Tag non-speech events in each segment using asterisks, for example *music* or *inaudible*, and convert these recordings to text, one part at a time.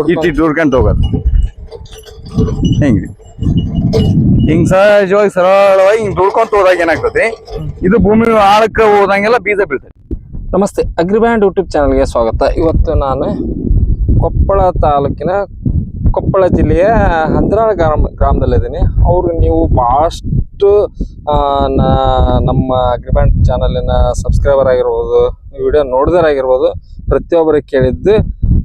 ಇಟ್ಟಿಟ್ಟು ಹೋಗೋದು ಹೆಂಗ್ರಿ? ಹಿಂಗ್ ಸಹಜವಾಗಿ ಸರಳವಾಗಿ ಹಿಂಗ್ ದುಡ್ಕೊಂತ ಹೋದಾಗ ಏನಾಗ್ತದೆ? ಇದು ಭೂಮಿ ಆಳಕ್ಕೆ ಹೋದಂಗೆಲ್ಲ ಬೀಜ ಬೀಳ್ತದೆ. ನಮಸ್ತೆ, ಅಗ್ರಿಬ್ಯಾಂಡ್ ಯೂಟ್ಯೂಬ್ ಚಾನಲ್ಗೆ ಸ್ವಾಗತ. ಇವತ್ತು ನಾನು ಕೊಪ್ಪಳ ತಾಲೂಕಿನ ಕೊಪ್ಪಳ ಜಿಲ್ಲೆಯ ಹಂದ್ರಾಳ ಗ್ರಾಮ ಗ್ರಾಮದಲ್ಲಿದ್ದೀನಿ. ಅವರು ನೀವು ಭಾಳಷ್ಟು ನಮ್ಮ ಅಗ್ರಿಬ್ಯಾಂಡ್ ಚಾನಲಿನ ಸಬ್ಸ್ಕ್ರೈಬರ್ ಆಗಿರ್ಬೋದು, ವಿಡಿಯೋ ನೋಡಿದರಾಗಿರ್ಬೋದು, ಪ್ರತಿಯೊಬ್ಬರು ಕೇಳಿದ್ದು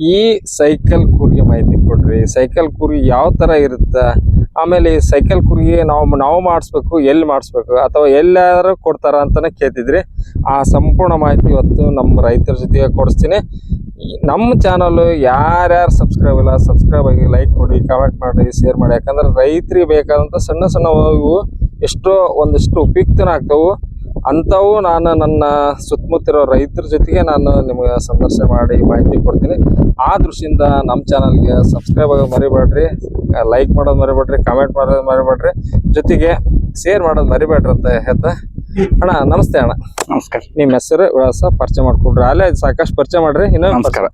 ಈ ಸೈಕಲ್ ಕುರಿಗೆ ಮಾಹಿತಿ ಕೊಡ್ರಿ. ಸೈಕಲ್ ಕುರಿ ಯಾವ ಥರ ಇರುತ್ತೆ? ಆಮೇಲೆ ಈ ಸೈಕಲ್ ಕುರಿಗೆ ನಾವು ನಾವು ಮಾಡಿಸ್ಬೇಕು, ಎಲ್ಲಿ ಮಾಡಿಸ್ಬೇಕು? ಅಥವಾ ಎಲ್ಲಾದರೂ ಕೊಡ್ತಾರ ಅಂತಲೇ ಕೇಳ್ತಿದ್ರಿ. ಆ ಸಂಪೂರ್ಣ ಮಾಹಿತಿ ಇವತ್ತು ನಮ್ಮ ರೈತರ ಜೊತೆಗೆ ಕೊಡಿಸ್ತೀನಿ. ನಮ್ಮ ಚಾನಲ್ಲು ಯಾರ್ಯಾರು ಸಬ್ಸ್ಕ್ರೈಬ್ ಇಲ್ಲ ಸಬ್ಸ್ಕ್ರೈಬ್ ಆಗಿ ಲೈಕ್ ಕೊಡಿ ಕಮೆಂಟ್ ಮಾಡಿ ಶೇರ್ ಮಾಡಿ. ಯಾಕಂದ್ರೆ ರೈತರಿಗೆ ಬೇಕಾದಂಥ ಸಣ್ಣ ಸಣ್ಣ ಇವು ಎಷ್ಟೋ, ಒಂದಿಷ್ಟು ಉಪಯುಕ್ತನೂ ಆಗ್ತಾವು. ಅಂಥವು ನಾನು ನನ್ನ ಸುತ್ತಮುತ್ತಿರೋ ರೈತರ ಜೊತೆಗೆ ನಾನು ನಿಮಗೆ ಸಂದರ್ಶನ ಮಾಡಿ ಮಾಹಿತಿ ಕೊಡ್ತೀನಿ. ಆ ದೃಷ್ಟಿಯಿಂದ ನಮ್ಮ ಚಾನಲ್ಗೆ ಸಬ್ಸ್ಕ್ರೈಬ್ ಆಗೋದು ಮರಿಬೇಡ್ರಿ ಲೈಕ್ ಮಾಡೋದು ಮರಿಬೇಡ್ರಿ ಕಮೆಂಟ್ ಮಾಡೋದು ಮರಿಬೇಡ್ರಿ ಜೊತೆಗೆ ಶೇರ್ ಮಾಡೋದು ಮರಿಬೇಡ್ರಿ ಅಂತ ಹೇಳ್ತ. ಅಣ್ಣ ನಮಸ್ತೆ ಅಣ್ಣ. ನಮಸ್ಕಾರ. ನಿಮ್ಮ ಹೆಸರು ವಿಳಾಸ ಪರಿಚಯ ಮಾಡ್ಕೊಡ್ರಿ. ಅಲ್ಲೇ ಸಾಕಷ್ಟು ಪರಿಚಯ ಮಾಡ್ರಿ ಇನ್ನು ನಮಸ್ಕಾರ.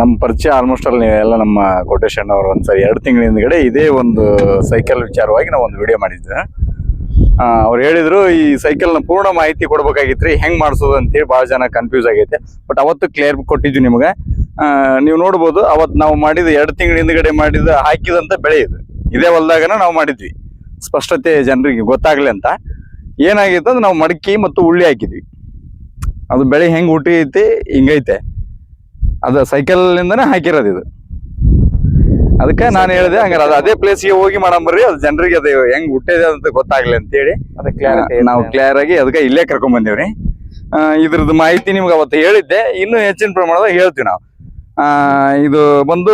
ನಮ್ಮ ಪರಿಚಯ ಆಲ್ಮೋಸ್ಟ್ ಅಲ್ಲಿ ನೀವೆಲ್ಲ ನಮ್ಮ ಕೋಟೇಶ್ ಅವರು ಒಂದ್ಸರಿ ಎರಡು ತಿಂಗಳ ಹಿಂದ್ಗಡೆ ಇದೇ ಒಂದು ಸೈಕಲ್ ವಿಚಾರವಾಗಿ ನಾವು ಒಂದು ವಿಡಿಯೋ ಮಾಡಿದ್ದೆ ಅವ್ರು ಹೇಳಿದ್ರು ಈ ಸೈಕಲ್ನ ಪೂರ್ಣ ಮಾಹಿತಿ ಕೊಡ್ಬೇಕಾಗಿತ್ರಿ, ಹೆಂಗ್ ಮಾಡಿಸೋದು ಅಂತೇಳಿ ಭಾಳ ಜನ ಕನ್ಫ್ಯೂಸ್ ಆಗೈತೆ. ಬಟ್ ಅವತ್ತು ಕ್ಲಿಯರ್ ಕೊಟ್ಟಿದ್ವಿ ನಿಮ್ಗೆ. ನೀವು ನೋಡ್ಬೋದು ಅವತ್ತು ನಾವು ಮಾಡಿದ ಎರಡು ತಿಂಗಳ ಹಿಂದ್ಗಡೆ ಮಾಡಿದ, ಹಾಕಿದಂತ ಬೆಳೆ ಇದು. ಇದೇ ಹೊಲ್ದಾಗನ ನಾವು ಮಾಡಿದ್ವಿ. ಸ್ಪಷ್ಟತೆ ಜನರಿಗೆ ಗೊತ್ತಾಗ್ಲಿ ಅಂತ. ಏನಾಗಿತ್ತು ಅಂದ್ರೆ ನಾವು ಮಡಕಿ ಮತ್ತು ಉಳ್ಳಿ ಹಾಕಿದ್ವಿ. ಅದು ಬೆಳೆ ಹೆಂಗ್ ಐತಿ, ಹಿಂಗೈತೆ. ಅದು ಸೈಕಲ್ ಇಂದನೇ ಹಾಕಿರೋದು ಇದು. ಅದಕ್ಕೆ ನಾನು ಹೇಳಿದೆ ಹಂಗಾರೆ ಅದು ಅದೇ ಪ್ಲೇಸ್ಗೆ ಹೋಗಿ ಮಾಡಂಬರ್ರಿ ಅದು ಜನರಿಗೆ ಅದು ಹೆಂಗ್ ಹುಟ್ಟಿದೆ ಅಂತ ಗೊತ್ತಾಗ್ಲಿ ಅಂತೇಳಿ. ಹೇಳಿ ಕ್ಲಾರಿಟಿ ನಾವು ಕ್ಲಿಯರ್ ಆಗಿ ಅದಕ್ಕೆ ಇಲ್ಲೇ ಕರ್ಕೊಂಡ್ ಬಂದೇವ್ರಿ. ಆ, ಇದ್ರದ್ದು ಮಾಹಿತಿ ನಿಮ್ಗೆ ಅವತ್ತು ಹೇಳಿದ್ದೆ ಇನ್ನೂ ಹೆಚ್ಚಿನ ಪ್ರಮಾಣದಾಗ ಹೇಳ್ತೀವಿ ನಾವು. ಆ, ಇದು ಬಂದು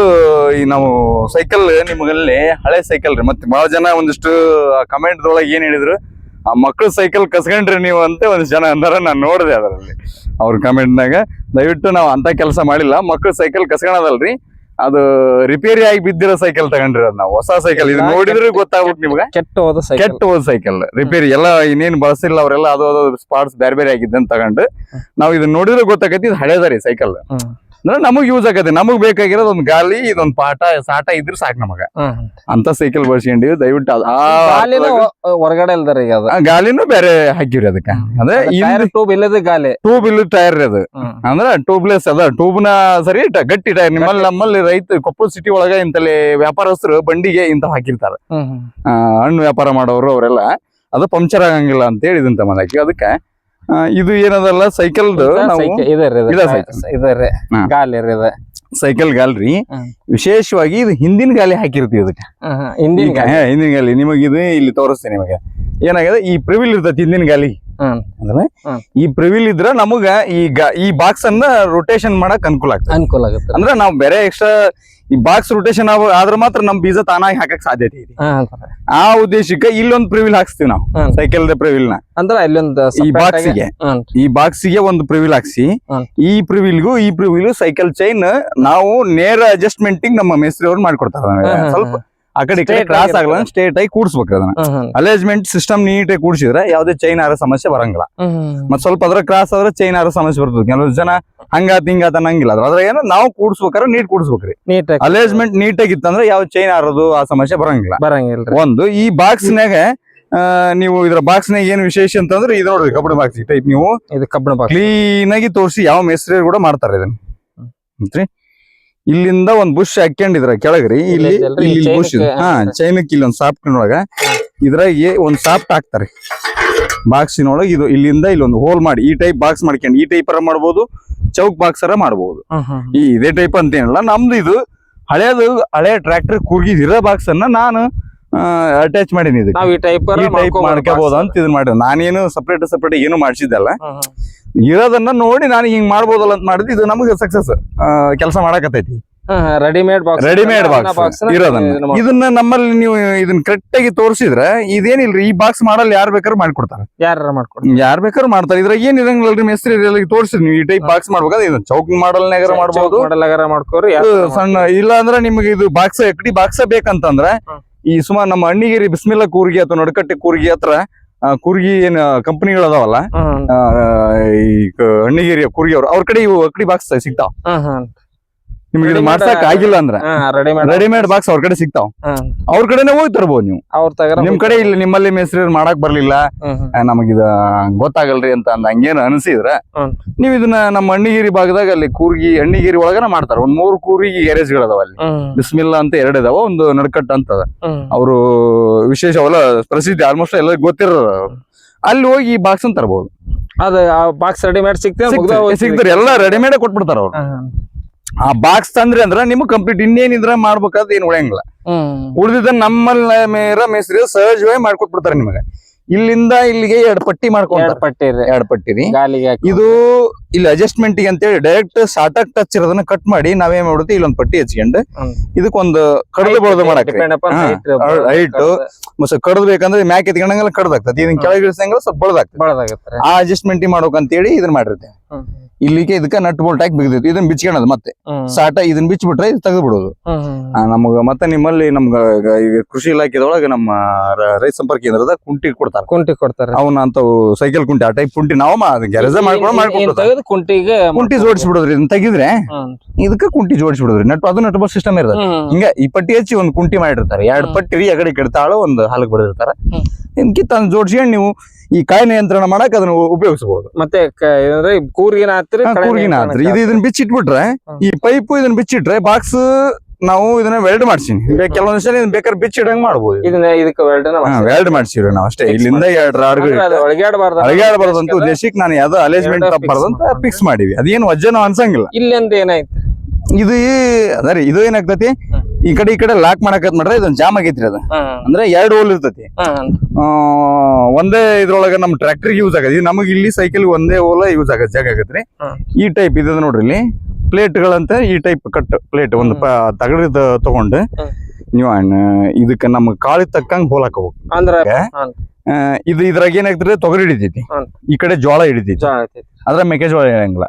ಈ ನಾವು ಸೈಕಲ್ ನಿಮಗಲ್ಲಿ ಹಳೆ ಸೈಕಲ್ ರೀ ಮತ್ತೆ ಬಹಳ ಜನ ಒಂದಿಷ್ಟು ಕಮೆಂಟ್ ಒಳಗೆ ಏನ್ ಹೇಳಿದ್ರು ಆ ಮಕ್ಕಳು ಸೈಕಲ್ ಕಸ್ಕೊಂಡ್ರಿ ನೀವು ಅಂತ ಒಂದಿಷ್ಟು ಜನ ಅಂದಾರ ನಾನು ನೋಡಿದೆ ಅದರಲ್ಲಿ. ಅವ್ರ ಕಮೆಂಟ್ನಾಗ ದಯವಿಟ್ಟು ನಾವು ಅಂತ ಕೆಲಸ ಮಾಡಿಲ್ಲ ಮಕ್ಕಳು ಸೈಕಲ್ ಕಸ್ಕೊಳದಲ್ರಿ. ಅದು ರಿಪೇರಿ ಆಗಿ ಬಿದ್ದಿರೋ ಸೈಕಲ್ ತಗೊಂಡ್ರಿ ನಾವು. ಹೊಸ ಸೈಕಲ್ ಇದು ನೋಡಿದ್ರೆ ಗೊತ್ತಾಗ್ಬಿಟ್ಟು ನಿಮ್ಗೆ. ಕೆಟ್ಟ ಹೋದ ಸೈಕಲ್ ಕೆಟ್ಟ ಹೋದ ಸೈಕಲ್ ರಿಪೇರಿ ಎಲ್ಲ ಇನ್ನೇನ್ ಬಳಸಿಲ್ಲ ಅವರೆಲ್ಲ ಅದು ಅದು ಸ್ಪಾಟ್ಸ್ ಬೇರೆ ಬೇರೆ ಆಗಿದ್ದಂತ ತಗೊಂಡು ನಾವು ಇದನ್ನ ನೋಡಿದ್ರೆ ಗೊತ್ತಾಗೈತಿ ಇದು ಹಳೇದಾರಿ ಸೈಕಲ್ ಅಂದ್ರೆ ನಮಗ್ ಯೂಸ್ ಆಗತ್ತೆ ನಮಗ್ ಬೇಕಾಗಿರೋದು ಒಂದ್ ಗಾಲಿ ಇದೊಂದ್ ಪಾಠ ಸಾಟ ಇದ್ರ ಸಾಕು ನಮಗ. ಅಂತ ಸೈಕಲ್ ಬಳಸ್ಕೊಂಡಿವಿ. ದಯವಿಟ್ಟು ಅದ್- ಆ ಗಾಲಿನ ಹೊರಗಡೆ ಇಲ್ದಾರ ಈಗ ಅದು. ಆ ಗಾಲಿನೂ ಬೇರೆ ಹಾಕಿವ್ರಿ ಅದಕ್ಕ. ಅಂದ್ರೆ ಟ್ಯೂಬ್ ಇಲ್ಲದ ಗಾಲಿ ಟ್ಯೂಬ್ ಇಲ್ಲ ಟೈರ್ ರೀ ಅದು. ಅಂದ್ರೆ ಟ್ಯೂಬ್ಲೆಸ್ ಅದ. ಟ್ಯೂಬ್ನ ಸರಿ ಟ- ಗಟ್ಟಿ ಟೈರ್ ನಿಮ್ಮಲ್ಲಿ ನಮ್ಮಲ್ಲಿ ರೈತ ಕೊಪ್ಪಳ ಸಿಟಿ ಒಳಗ ಇಂತಲ್ಲಿ ವ್ಯಾಪಾರಸ್ಥರು ಬಂಡಿಗೆ ಇಂತ ಹಾಕಿರ್ತಾರ. ಆ, ಹಣ್ಣು ವ್ಯಾಪಾರ ಮಾಡೋರು ಅವರೆಲ್ಲ. ಅದು ಪಂಕ್ಚರ್ ಆಗಂಗಿಲ್ಲ ಅಂತ ಹೇಳಿ ಇದನ್ನ ತಗೊಂಡಾಕಿ ಅದಕ್ಕೆ ಇದು ಏನದಲ್ಲ ಸೈಕಲ್ ಗಾಲಿ ಇದೆ ಸೈಕಲ್ ಗಾಲ್ರಿ ವಿಶೇಷವಾಗಿ ಇದು ಹಿಂದಿನ ಗಾಲಿ ಹಾಕಿರ್ತೀವಿ ಇದಕ್ಕೆ ಹಿಂದಿನ ಹಿಂದಿನ ಗಾಲಿ ನಿಮಗೆ ಇದು ಇಲ್ಲಿ ತೋರಿಸ್ತೇನೆ ನಿಮಗೆ. ಏನಾಗಿದೆ? ಈ ಪ್ರಿವಿಲ್ ಇರ್ತೈತಿ ಹಿಂದಿನ ಗಾಲಿ. ಈ ಪ್ರಿವಿಲ್ ಇದ್ರ ನಮಗ ಈ ಈ ಬಾಕ್ಸ್ ಅನ್ನ ರೊಟೇಷನ್ ಮಾಡಕ್ ಅನುಕೂಲ ಆಗ್ತದೆ. ಅನುಕೂಲ ಆಗುತ್ತೆ. ಅಂದ್ರೆ ನಾವು ಬೇರೆ ಎಕ್ಸ್ಟ್ರಾ ಈ ಬಾಕ್ಸ್ ರೊಟೇಷನ್ ಆದ್ರೆ ಮಾತ್ರ ನಮ್ ಬೀಜ ತಾನಾಗಿ ಹಾಕಕ್ ಸಾಧ್ಯತೆ ಇದೆ. ಆ ಉದ್ದೇಶಕ್ಕೆ ಇಲ್ಲೊಂದ್ ಪ್ರಿವಿಲ್ ಹಾಕ್ಸ್ತೀವಿ ನಾವು. ಸೈಕಲ್ ಪ್ರಿವಿಲ್ನ ಅಂದ್ರೆ ಈ ಬಾಕ್ಸ್ಗೆ. ಈ ಬಾಕ್ಸ್ಗೆ ಒಂದು ಪ್ರಿವಿಲ್ ಹಾಕ್ಸಿ. ಈ ಪ್ರಿವಿಲ್ಗೂ ಈ ಪ್ರಿವಿಲ್ ಸೈಕಲ್ ಚೈನ್ ನಾವು ನೇರ ಅಡ್ಜಸ್ಟ್ಮೆಂಟ್ ನಮ್ಮ ಮೇಸ್ತ್ರಿ ಅವ್ರು ಮಾಡ್ಕೊಡ್ತಾರ ಸ್ವಲ್ಪ. ಆ ಕಡೆ ಈ ಕಡೆ ಕ್ರಾಸ್. ಆಗಲ್ಲ ಸ್ಟ್ರೇಟ್ ಆಗಿ ಕೂಡಿಸ್ಬೇಕು ಅದನ್ನ. ಅಲೈಜ್ಮೆಂಟ್ ಸಿಸ್ಟಮ್ ನೀಟಾಗಿ ಕೂಡ್ಸಿದ್ರೆ ಯಾವ್ದೇ ಚೈನ್ ಆರ ಸಮಸ್ಯೆ ಬರಂಗಿಲ್ಲ. ಮತ್ ಸ್ವಲ್ಪ ಅದ್ರ ಕ್ರಾಸ್ ಆದ್ರೆ ಚೈನ್ ಆರ ಸಮಸ್ಯೆ ಬರ್ತದೆ. ಕೆಲವು ಜನ ಹಂಗಾತ್ ಹಿಂಗಾತ ಅನ್ನಂಗಿಲ್ಲ. ಅದ್ರ ಏನೋ ನಾವು ಕೂಡ್ಸ್ಬೇಕಾದ್ರೆ ನೀಟ್ ಕೂಡಿಸ್ಬೇಕ್ರಿ. ಅಲೈಜ್ಮೆಂಟ್ ಅಲೇಜ್ಮೆಂಟ್ ನೀಟಾಗಿ ಇತ್ತಂದ್ರೆ ಯಾವ ಚೈನ್ ಆರೋದು ಆ ಸಮಸ್ಯೆ ಬರಂಗಿಲ್ಲ. ಬರಂಗಿಲ್ಲ ಒಂದು ಈ ಬಾಕ್ಸ್ ನಾಗ ನೀವು ಇದ್ರ ಬಾಕ್ಸ್ ನಾಗ ಏನ್ ವಿಶೇಷ ಅಂತಂದ್ರೆ ಇದು ನೋಡ್ರಿ ಕಬ್ಬಣ ಬಾಕ್ಸ್ ಟೈಪ್ ನೀವು ಇದು ಕಬ್ಬಿಣ ಬಾಕ್ಸ್ ಕ್ಲೀನ್ ಆಗಿ ತೋರಿಸಿ ಯಾವ ಮೇಸ್ತ್ರಿ ಕೂಡ ಮಾಡ್ತಾರೆ ಇದನ್ನ. ಇಲ್ಲಿಂದ ಒಂದ್ ಬುಷ್ ಹಾಕೊಂಡಿದ್ರ ಕೆಳಗ್ರಿ ಇಲ್ಲಿ ಇಲ್ಲಿ ಬುಷ್ ಚೈನಕ್ಕೆ ಹಾ ಚೈನಕ್ ಇಲ್ಲಿ ಒಂದ್ ಸಾಫ್ಟ್ ಒಳಗ ಇದ್ರಾಗ ಒಂದ್ ಸಾಫ್ಟ್ ಹಾಕ್ತಾರೆ. ಬಾಕ್ಸಿನೊಳಗೆ ಇದು ಇಲ್ಲಿಂದ ಇಲ್ಲೊಂದು ಹೋಲ್ ಮಾಡಿ ಈ ಟೈಪ್ ಬಾಕ್ಸ್ ಮಾಡ್ಕೊಂಡು ಈ ಟೈಪ್ ಅರ ಮಾಡ್ಬೋದು ಚೌಕ್ ಬಾಕ್ಸ್ ಅರ ಮಾಡ್ಬೋದು. ಈ ಇದೇ ಟೈಪ್ ಅಂತ ಏನಲ್ಲ ನಮ್ದು ಇದು ಹಳೇದು ಹಳೆ ಟ್ರ್ಯಾಕ್ಟರ್ ಕೂಗಿದಿರೋ ಬಾಕ್ಸ್ ಅನ್ನ ನಾನು ಅಟ್ಯಾಚ್ ಮಾಡೀನಿ ಇದಕ್ಕೆ. ನಾವ್ ಈ ಟೈಪ್ ಈ ಟೈಪ್ ಮಾಡ್ಕೋಬಹುದು ಅಂತ ಇದನ್ನ ಮಾಡಿ ನಾನೇನು ಸಪ್ರೇಟ್ ಸಪ್ರೇಟ್ ಏನು ಮಾಡಿಸಿದ್ದಲ್ಲ ಇರೋದನ್ನ ನೋಡಿ ನಾನು ಹಿಂಗ್ ಮಾಡ್ಬೋದಲ್ಲ ಅಂತ ಮಾಡಿದ್ ಇದು ನಮಗೆ ಸಕ್ಸಸ್ ಕೆಲಸ ಮಾಡಕತ್ತೈತಿ. ರೆಡಿಮೇಡ್ ಬಾಕ್ಸ್ ರೆಡಿಮೇಡ್ ಬಾಕ್ಸ್ ಇರೋದನ್ನ. ಇದನ್ನ ನಮ್ಮಲ್ಲಿ ನೀವು ಇದನ್ನ ಕರೆಕ್ಟ್ ಆಗಿ ತೋರಿಸಿದ್ರೆ ಇದೇನಿಲ್ರಿ? ಈ ಬಾಕ್ಸ್ ಮಾಡಲ್ ಯಾರ್ ಬೇಕಾದ್ರೂ ಮಾಡ್ಕೊಡ್ತಾರ. ಯಾರ ಮಾಡ್ಕೊಡ್ತಾರೆ? ಯಾರ್ ಬೇಕಾದ್ರೂ ಮಾಡ್ತಾರೆ. ಇದ್ರಾಗ ಏನ್ ಇರಂಗಿಲ್ಲರಿ ಮೇಸ್ತ್ರಿ ತೋರಿಸಿದ್ ನೀವು ಈ ಟೈಪ್ ಬಾಕ್ಸ್ ಮಾಡ್ಬೇಕಾದ್ರೆ ಇದನ್ನ ಚೌಕ್ ಮಾಡಲ್ನಾಗಾರ ಮಾಡ್ಬೋದು. ಮಾಡಲಾಗಾರ ಮಾಡ್ಕೋರಿ ಸಣ್ಣ ಇಲ್ಲ ಅಂದ್ರೆ ನಿಮಗೆ ಇದು ಬಾಕ್ಸ್ ಎಕ್ಡಿ ಬಾಕ್ಸ್ ಬೇಕಂತಂದ್ರೆ. ಈ ಸುಮಾರು ನಮ್ಮ ಅಣ್ಣಿಗೇರಿ ಬಿಸ್ಮಿಲ್ಲ ಕೂರ್ಗಿ ಅಥವಾ ನಡುಕಟ್ಟೆ ಕೂರ್ಗಿ ಹತ್ರ ಕೂರ್ಗಿ ಏನ್ ಕಂಪನಿಗಳು ಅದಾವಲ್ಲ ಈ ಅಣ್ಣಿಗೇರಿಯ ಕೂರ್ಗಿ ಅವ್ರ ಅವ್ರ ಕಡೆ ಇವು ಅಕಡಿ ಬಾಕ್ಸ್ ಸಿಗ್ತಾವ? ನಿಮ್ಗೆ ಇದು ಮಾಡ್ಸಕ್ ಆಗಿಲ್ಲ ಅಂದ್ರೆ ರೆಡಿಮೇಡ್ ರೆಡಿಮೇಡ್ ಬಾಕ್ಸ್ ಅವ್ರ ಕಡೆ ಸಿಗ್ತಾವ. ಅವ್ರ ಕಡೆನೆ ಹೋಗಿ ತರ್ಬೋದು ನೀವು. ಅವ್ರ ತಗರ ನಿಮ್ ಕಡೆ ಇಲ್ಲಿ ನಿಮ್ಮಲ್ಲಿ ಮೇಸ್ರಿ ಮಾಡಕ್ ಬರ್ಲಿಲ್ಲ. ನಮಗಿದ ಗೊತ್ತಾಗಲ್ರಿ ಅಂತ ಅಂದ ಹಂಗೇನು ಅನಿಸಿದ್ರ. ನೀವ್ ಇದನ್ನ ನಮ್ಮ ಅಣ್ಣಿಗಿರಿ ಭಾಗದಾಗ ಅಲ್ಲಿ ಕೂರ್ಗಿ ಹಣ್ಣಿಗಿರಿ ಒಳಗನ ಮಾಡ್ತಾರ. ಒಂದ್ ಮೂರು ಕೂರ್ಗಿ ಗ್ಯಾರೇಜ್ ಗಳದಾವ ಅಲ್ಲಿ ಬಿಸ್ಮಿಲ್ಲಾ ಅಂತ ಎರಡು ಇದಾವ ಒಂದು ನಡ್ಕಟ್ ಅಂತ ಅದ. ಅವರು ವಿಶೇಷ ಅವಲ್ಲ ಪ್ರಸಿದ್ಧಿ ಆಲ್ಮೋಸ್ಟ್ ಎಲ್ಲ ಗೊತ್ತಿರ ಅಲ್ಲಿ ಹೋಗಿ ಈ ಬಾಕ್ಸ್ ತರಬಹುದು ಅದ ಬಾಕ್ಸ್ ರೆಡಿಮೇಡ್ ಸಿಗ್ತದೆ ಸಿಗ್ತಾರೆ ಎಲ್ಲ ರೆಡಿಮೇಡ್ ಕೊಟ್ಬಿಡ್ತಾರ ಅವ್ರು. ಆ ಬಾಕ್ಸ್ ತಂದ್ರಿ ಅಂದ್ರ ನಿಮ್ಗೆ ಕಂಪ್ಲೀಟ್ ಇನ್ನೇನಿದ್ರ ಮಾಡ್ಬೇಕಾದ್ ಏನ್ ಉಳಿಯಂಗಿಲ್ಲ. ಉಳಿದಿದ್ದ ನಮ್ಮಲ್ಲಿ ಮೇರ ಮೇಸ್ರಿ ಸಹಜವಾಗಿ ಮಾಡ್ಕೊಟ್ಬಿಡ್ತಾರೆ ನಿಮಗೆ. ಇಲ್ಲಿಂದ ಇಲ್ಲಿಗೆ ಎರಡ್ ಪಟ್ಟಿ ಮಾಡ್ಕೊಂಡ್ರಿ ಪಟ್ಟಿ ಎರಡ್ ಪಟ್ಟಿ ಇದು ಇಲ್ಲಿ ಅಡ್ಜಸ್ಟ್ಮೆಂಟ್ ಅಂತೇಳಿ ಡೈರೆಕ್ಟ್ ಸಾಟಕ್ ಟಚ್ ಇರೋದನ್ನ ಕಟ್ ಮಾಡಿ ನಾವೇನ್ ಮಾಡುತ್ತೆ ಇಲ್ಲೊಂದ್ ಪಟ್ಟಿ ಹಚ್ಕೊಂಡು. ಇದಕ್ಕೊಂದು ಕಡದು ಬಳದು ಮಾಡಕ್. ಹೈಟ್ ಮತ್ತೆ ಕಡ್ದು ಬೇಕಂದ್ರೆ ಮ್ಯಾಕ್ ಎತ್ಕೊಂಡಂಗೆಲ್ಲ ಕಡ್ದಾಗ್ತದೆ. ಇದನ್ನ ಕೆಳಗೆ ಇಳಿಸಂಗೆಲ್ಲ ಸ್ವಲ್ಪ ಬಳದಾಗ್ತದೆ. ಬಳದಾಗತ್ತೆ ಆ ಅಡ್ಜಸ್ಟ್ಮೆಂಟ್ ಮಾಡ್ಬೇಕಂತೇಳಿ ಇದನ್ನ ಮಾಡಿರುತ್ತೆ ಇಲ್ಲಿಗೆ ಇದಕ್ಕ ನಟ್ ಬೋಲ್ಟ್ ಹಾಕಿ ಇದನ್ನ ಇದನ್ನ ಬಿಚ್ಕೊಳೋದು ಮತ್ತೆ. ಸಾಟ ಇದನ್ನ ಬಿಚ್ಬಿಟ್ರೆ ಇದು ತೆಗೆದು ಬಿಡೋದು ಆ, ನಮಗ ಮತ್ತೆ ನಿಮ್ಮಲ್ಲಿ ನಮ್ಗ ಈಗ ಕೃಷಿ ಇಲಾಖೆದೊಳಗ ನಮ್ಮ ರೈತ ಸಂಪರ್ಕ ಕೇಂದ್ರದ ಕುಂಟಿ ಕೊಡ್ತಾರ. ಕುಂಟಿ ಕೊಡ್ತಾರ. ಅವನ್ನ ಅಂತ ಸೈಕಲ್ ಕುಂಟಿ ಆ ಟೈಪ್ ಕುಂಟಿ ನಾವು ಗ್ಯಾರೇಜ್ ಮಾಡ್ಕೊಂಡು ಮಾಡ್ಕೊಂಡು ಕುಂಟಿಗೆ ಕುಂಟಿ ಜೋಡಿಸ್ಬಿಡೋದ್ರಿ ಇದನ್ನ ತೆಗಿದ್ರೆ. ಇದಕ್ಕ ಕುಂಟಿ ಜೋಡಿಸ್ಬಿಡೋದ್ರಿ. ನಟ್ ಅದು ನಟ್ ಬಸ್ ಸಿಸ್ಟಮ್ ಇರ್ತದೆ. ಹಿಂಗ ಈ ಪಟ್ಟಿ ಹಚ್ಚಿ ಒಂದ್ ಕುಂಟಿ ಮಾಡಿರ್ತಾರೆ. ಎರಡ್ ಪಟ್ಟಿ ಈ ಕಡೆ ಕೆಡ್ತಾಳು ಒಂದು ಹಾಲು ಬಡಿರ್ತಾರ. ತಂದು ಜೋಡಿಸ್ಕೊಂಡು ನೀವು ಈ ಕಾಯಿ ನಿಯಂತ್ರಣ ಮಾಡಕ್ ಅದನ್ನ ಉಪಯೋಗಿಸಬಹುದು. ಮತ್ತೆ ಕೂರ್ಗಿನ ಹತ್ತಿರ ಕೂರ್ಗಿನ ಆತ್ರಿ ಇದು ಇದನ್ನ ಬಿಚ್ಚಿಟ್ಬಿಟ್ರೆ. ಈ ಪೈಪ್ ಇದನ್ನ ಬಿಚ್ಚಿಟ್ರೆ ಬಾಕ್ಸ್ ನಾವು ಇದನ್ನ ವೆಲ್ಡ್ ಮಾಡ್ಸೀನಿ. ಕೆಲವೊಂದ್ ಸಲ ಬೇಕಾದ್ರೆ ಬಿಚ್ಚಿಡಂಗ್ ಮಾಡಬಹುದು ಇದನ್ನ ಇದಕ್ಕೆ ವೆಲ್ಡ್ ಮಾಡ್ಸಿವ್ರಿ ನಾವು ಅಷ್ಟೇ. ಇಲ್ಲಿಂದ ಎರಡು ರಾಡ್ಗಳು ಒಳಗಾಡಬಾರ್ದು ಅಂತ ಉದ್ದೇಶಕ್ಕೆ ನಾನು ಯಾವ್ದೋ ಅಲೇಜ್ಮೆಂಟ್ ಎರಡೂ ಅಂತ ಫಿಕ್ಸ್ ಮಾಡಿವಿ. ಅದೇನು ವಜ್ಜೆ ನಾವು ಅನ್ಸಂಗಿಲ್ಲ. ಇಲ್ಲಿಂದ ಏನಾಯ್ತು? ಇದು ಅದರಿ ಇದು ಏನಾಗ್ತತಿ? ಈ ಕಡೆ ಈ ಕಡೆ ಲಾಕ್ ಮಾಡಕತ್ ಮಾಡ್ರೆ ಇದೊಂದ್ ಜಾಮ್ ಆಗೈತ್ರಿ ಅದ. ಅಂದ್ರೆ ಎರಡು ಹೋಲ್ ಇರ್ತತಿ. ಆ, ಒಂದೇ ಇದ್ರೊಳಗ ನಮ್ ಟ್ರ್ಯಾಕ್ಟರ್ ಯೂಸ್ ಆಗತ್ತೆ. ನಮಗ್ ಇಲ್ಲಿ ಸೈಕಲ್ ಒಂದೇ ಹೋಲ ಯೂಸ್ ಆಗತ್ತೆ ಜಾಗ ಆಗತ್ರಿ. ಈ ಟೈಪ್ ಇದೆ ನೋಡ್ರಿ ಇಲ್ಲಿ. ಪ್ಲೇಟ್ ಗಳಂತ ಈ ಟೈಪ್ ಕಟ್ ಪ್ಲೇಟ್ ಒಂದು ತಗಡಿದ ತಗೊಂಡು. ನೀವು ಇದಕ್ಕೆ ನಮ್ಮ ಕಾಳಿ ತಕ್ಕಂಗ್ ಹೋಲ್ ಹಾಕಬೇಕು. ಅಂದ್ರ ಇದು ಇದ್ರಾಗ ಏನಾಗ್ತದೆ? ತೊಗರಿ ಹಿಡಿತೈತಿ. ಈ ಕಡೆ ಜೋಳ ಹಿಡಿತೈತಿ. ಅದ್ರ ಮೆಕ್ಕೆಜೋಳ ಹೇಳಂಗಿಲ್ಲ.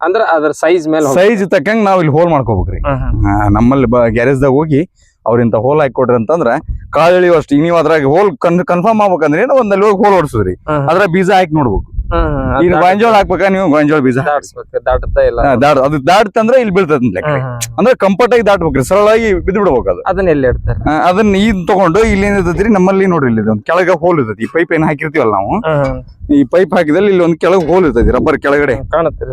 ಅಂದ್ರ ಅದ್ರ ಸೈಜ್ ಮೇಲೆ ಸೈಜ್ ತಕ್ಕಂಗ್ ನಾವ್ ಇಲ್ಲಿ ಹೋಲ್ ಮಾಡ್ಕೋಬೇಕ್ರಿ. ನಮ್ಮಲ್ಲಿ ಆ, ನಮ್ಮಲ್ಲಿ ಗ್ಯಾರೇಜ್ದಾಗ ಹೋಗಿ ಅವ್ರಿಂತ ಹೋಲ್ ಹಾಕಿ ಕೊಡ್ರಿ ಅಂತಂದ್ರ ಕಾಳು ಅಷ್ಟು ಈಗ ನೀವು ಅದ್ರಾಗ ಹೋಲ್ ಕನ್ಫರ್ಮ್ ಆಗ್ಬೇಕಂದ್ರೆ ಏನೋ ಒಂದಲ್ಲಿ ಹೋಗಿ ಹೋಲ್ ಹೊಡ್ಸುದ್ರಿ. ಅದ್ರ ಬೀಜ ಹಾಕಿ ನೋಡ್ಬೇಕು. ಈಗ ಗೊಂಜೋಳ ಹಾಕ್ಬೇಕ? ನೀವು ಗೊಂಜೋಳ ಬೀಜ? ಇಲ್ಲ. ಆ, ದಾಟ್ ಅದು ದಾಟ್ತಂದ್ರೆ ಇಲ್ಲಿ ಬೀಳ್ತದ ಲೆಕ್ಕ. ಅಂದ್ರೆ ಕಂಫರ್ಟ್ ಆಗಿ ದಾಟ್ಬೇಕ್ರಿ. ಸರಳಾಗಿ ಬಿದ್ದು ಬಿಡ್ಬೇಕು ಅದು. ಅದನ್ನ ಎಲ್ಲಿ ಇಡ್ತಾರೆ ಅದನ್ನ ಇದ್ ತಗೊಂಡು ಇಲ್ಲಿ ಏನಿರ್ತೈತ್ರಿ ನಮ್ಮಲ್ಲಿ ನೋಡ್ರಿ ಇಲ್ಲಿ ಒಂದು ಕೆಳಗೆ ಹೋಲ್ ಇರ್ತೈತಿ ಈ ಪೈಪ್ ಏನ್ ಹಾಕಿರ್ತೀವಲ್ಲ ನಾವು? ಈ ಪೈಪ್ ಹಾಕಿದಲ್ಲಿ ಇಲ್ಲಿ ಒಂದು ಕೆಳಗೆ ಹೋಲ್ ಇರ್ತೈತಿ ರಬ್ಬರ್ ಕೆಳಗಡೆ. ಕಾಣುತ್ತೆ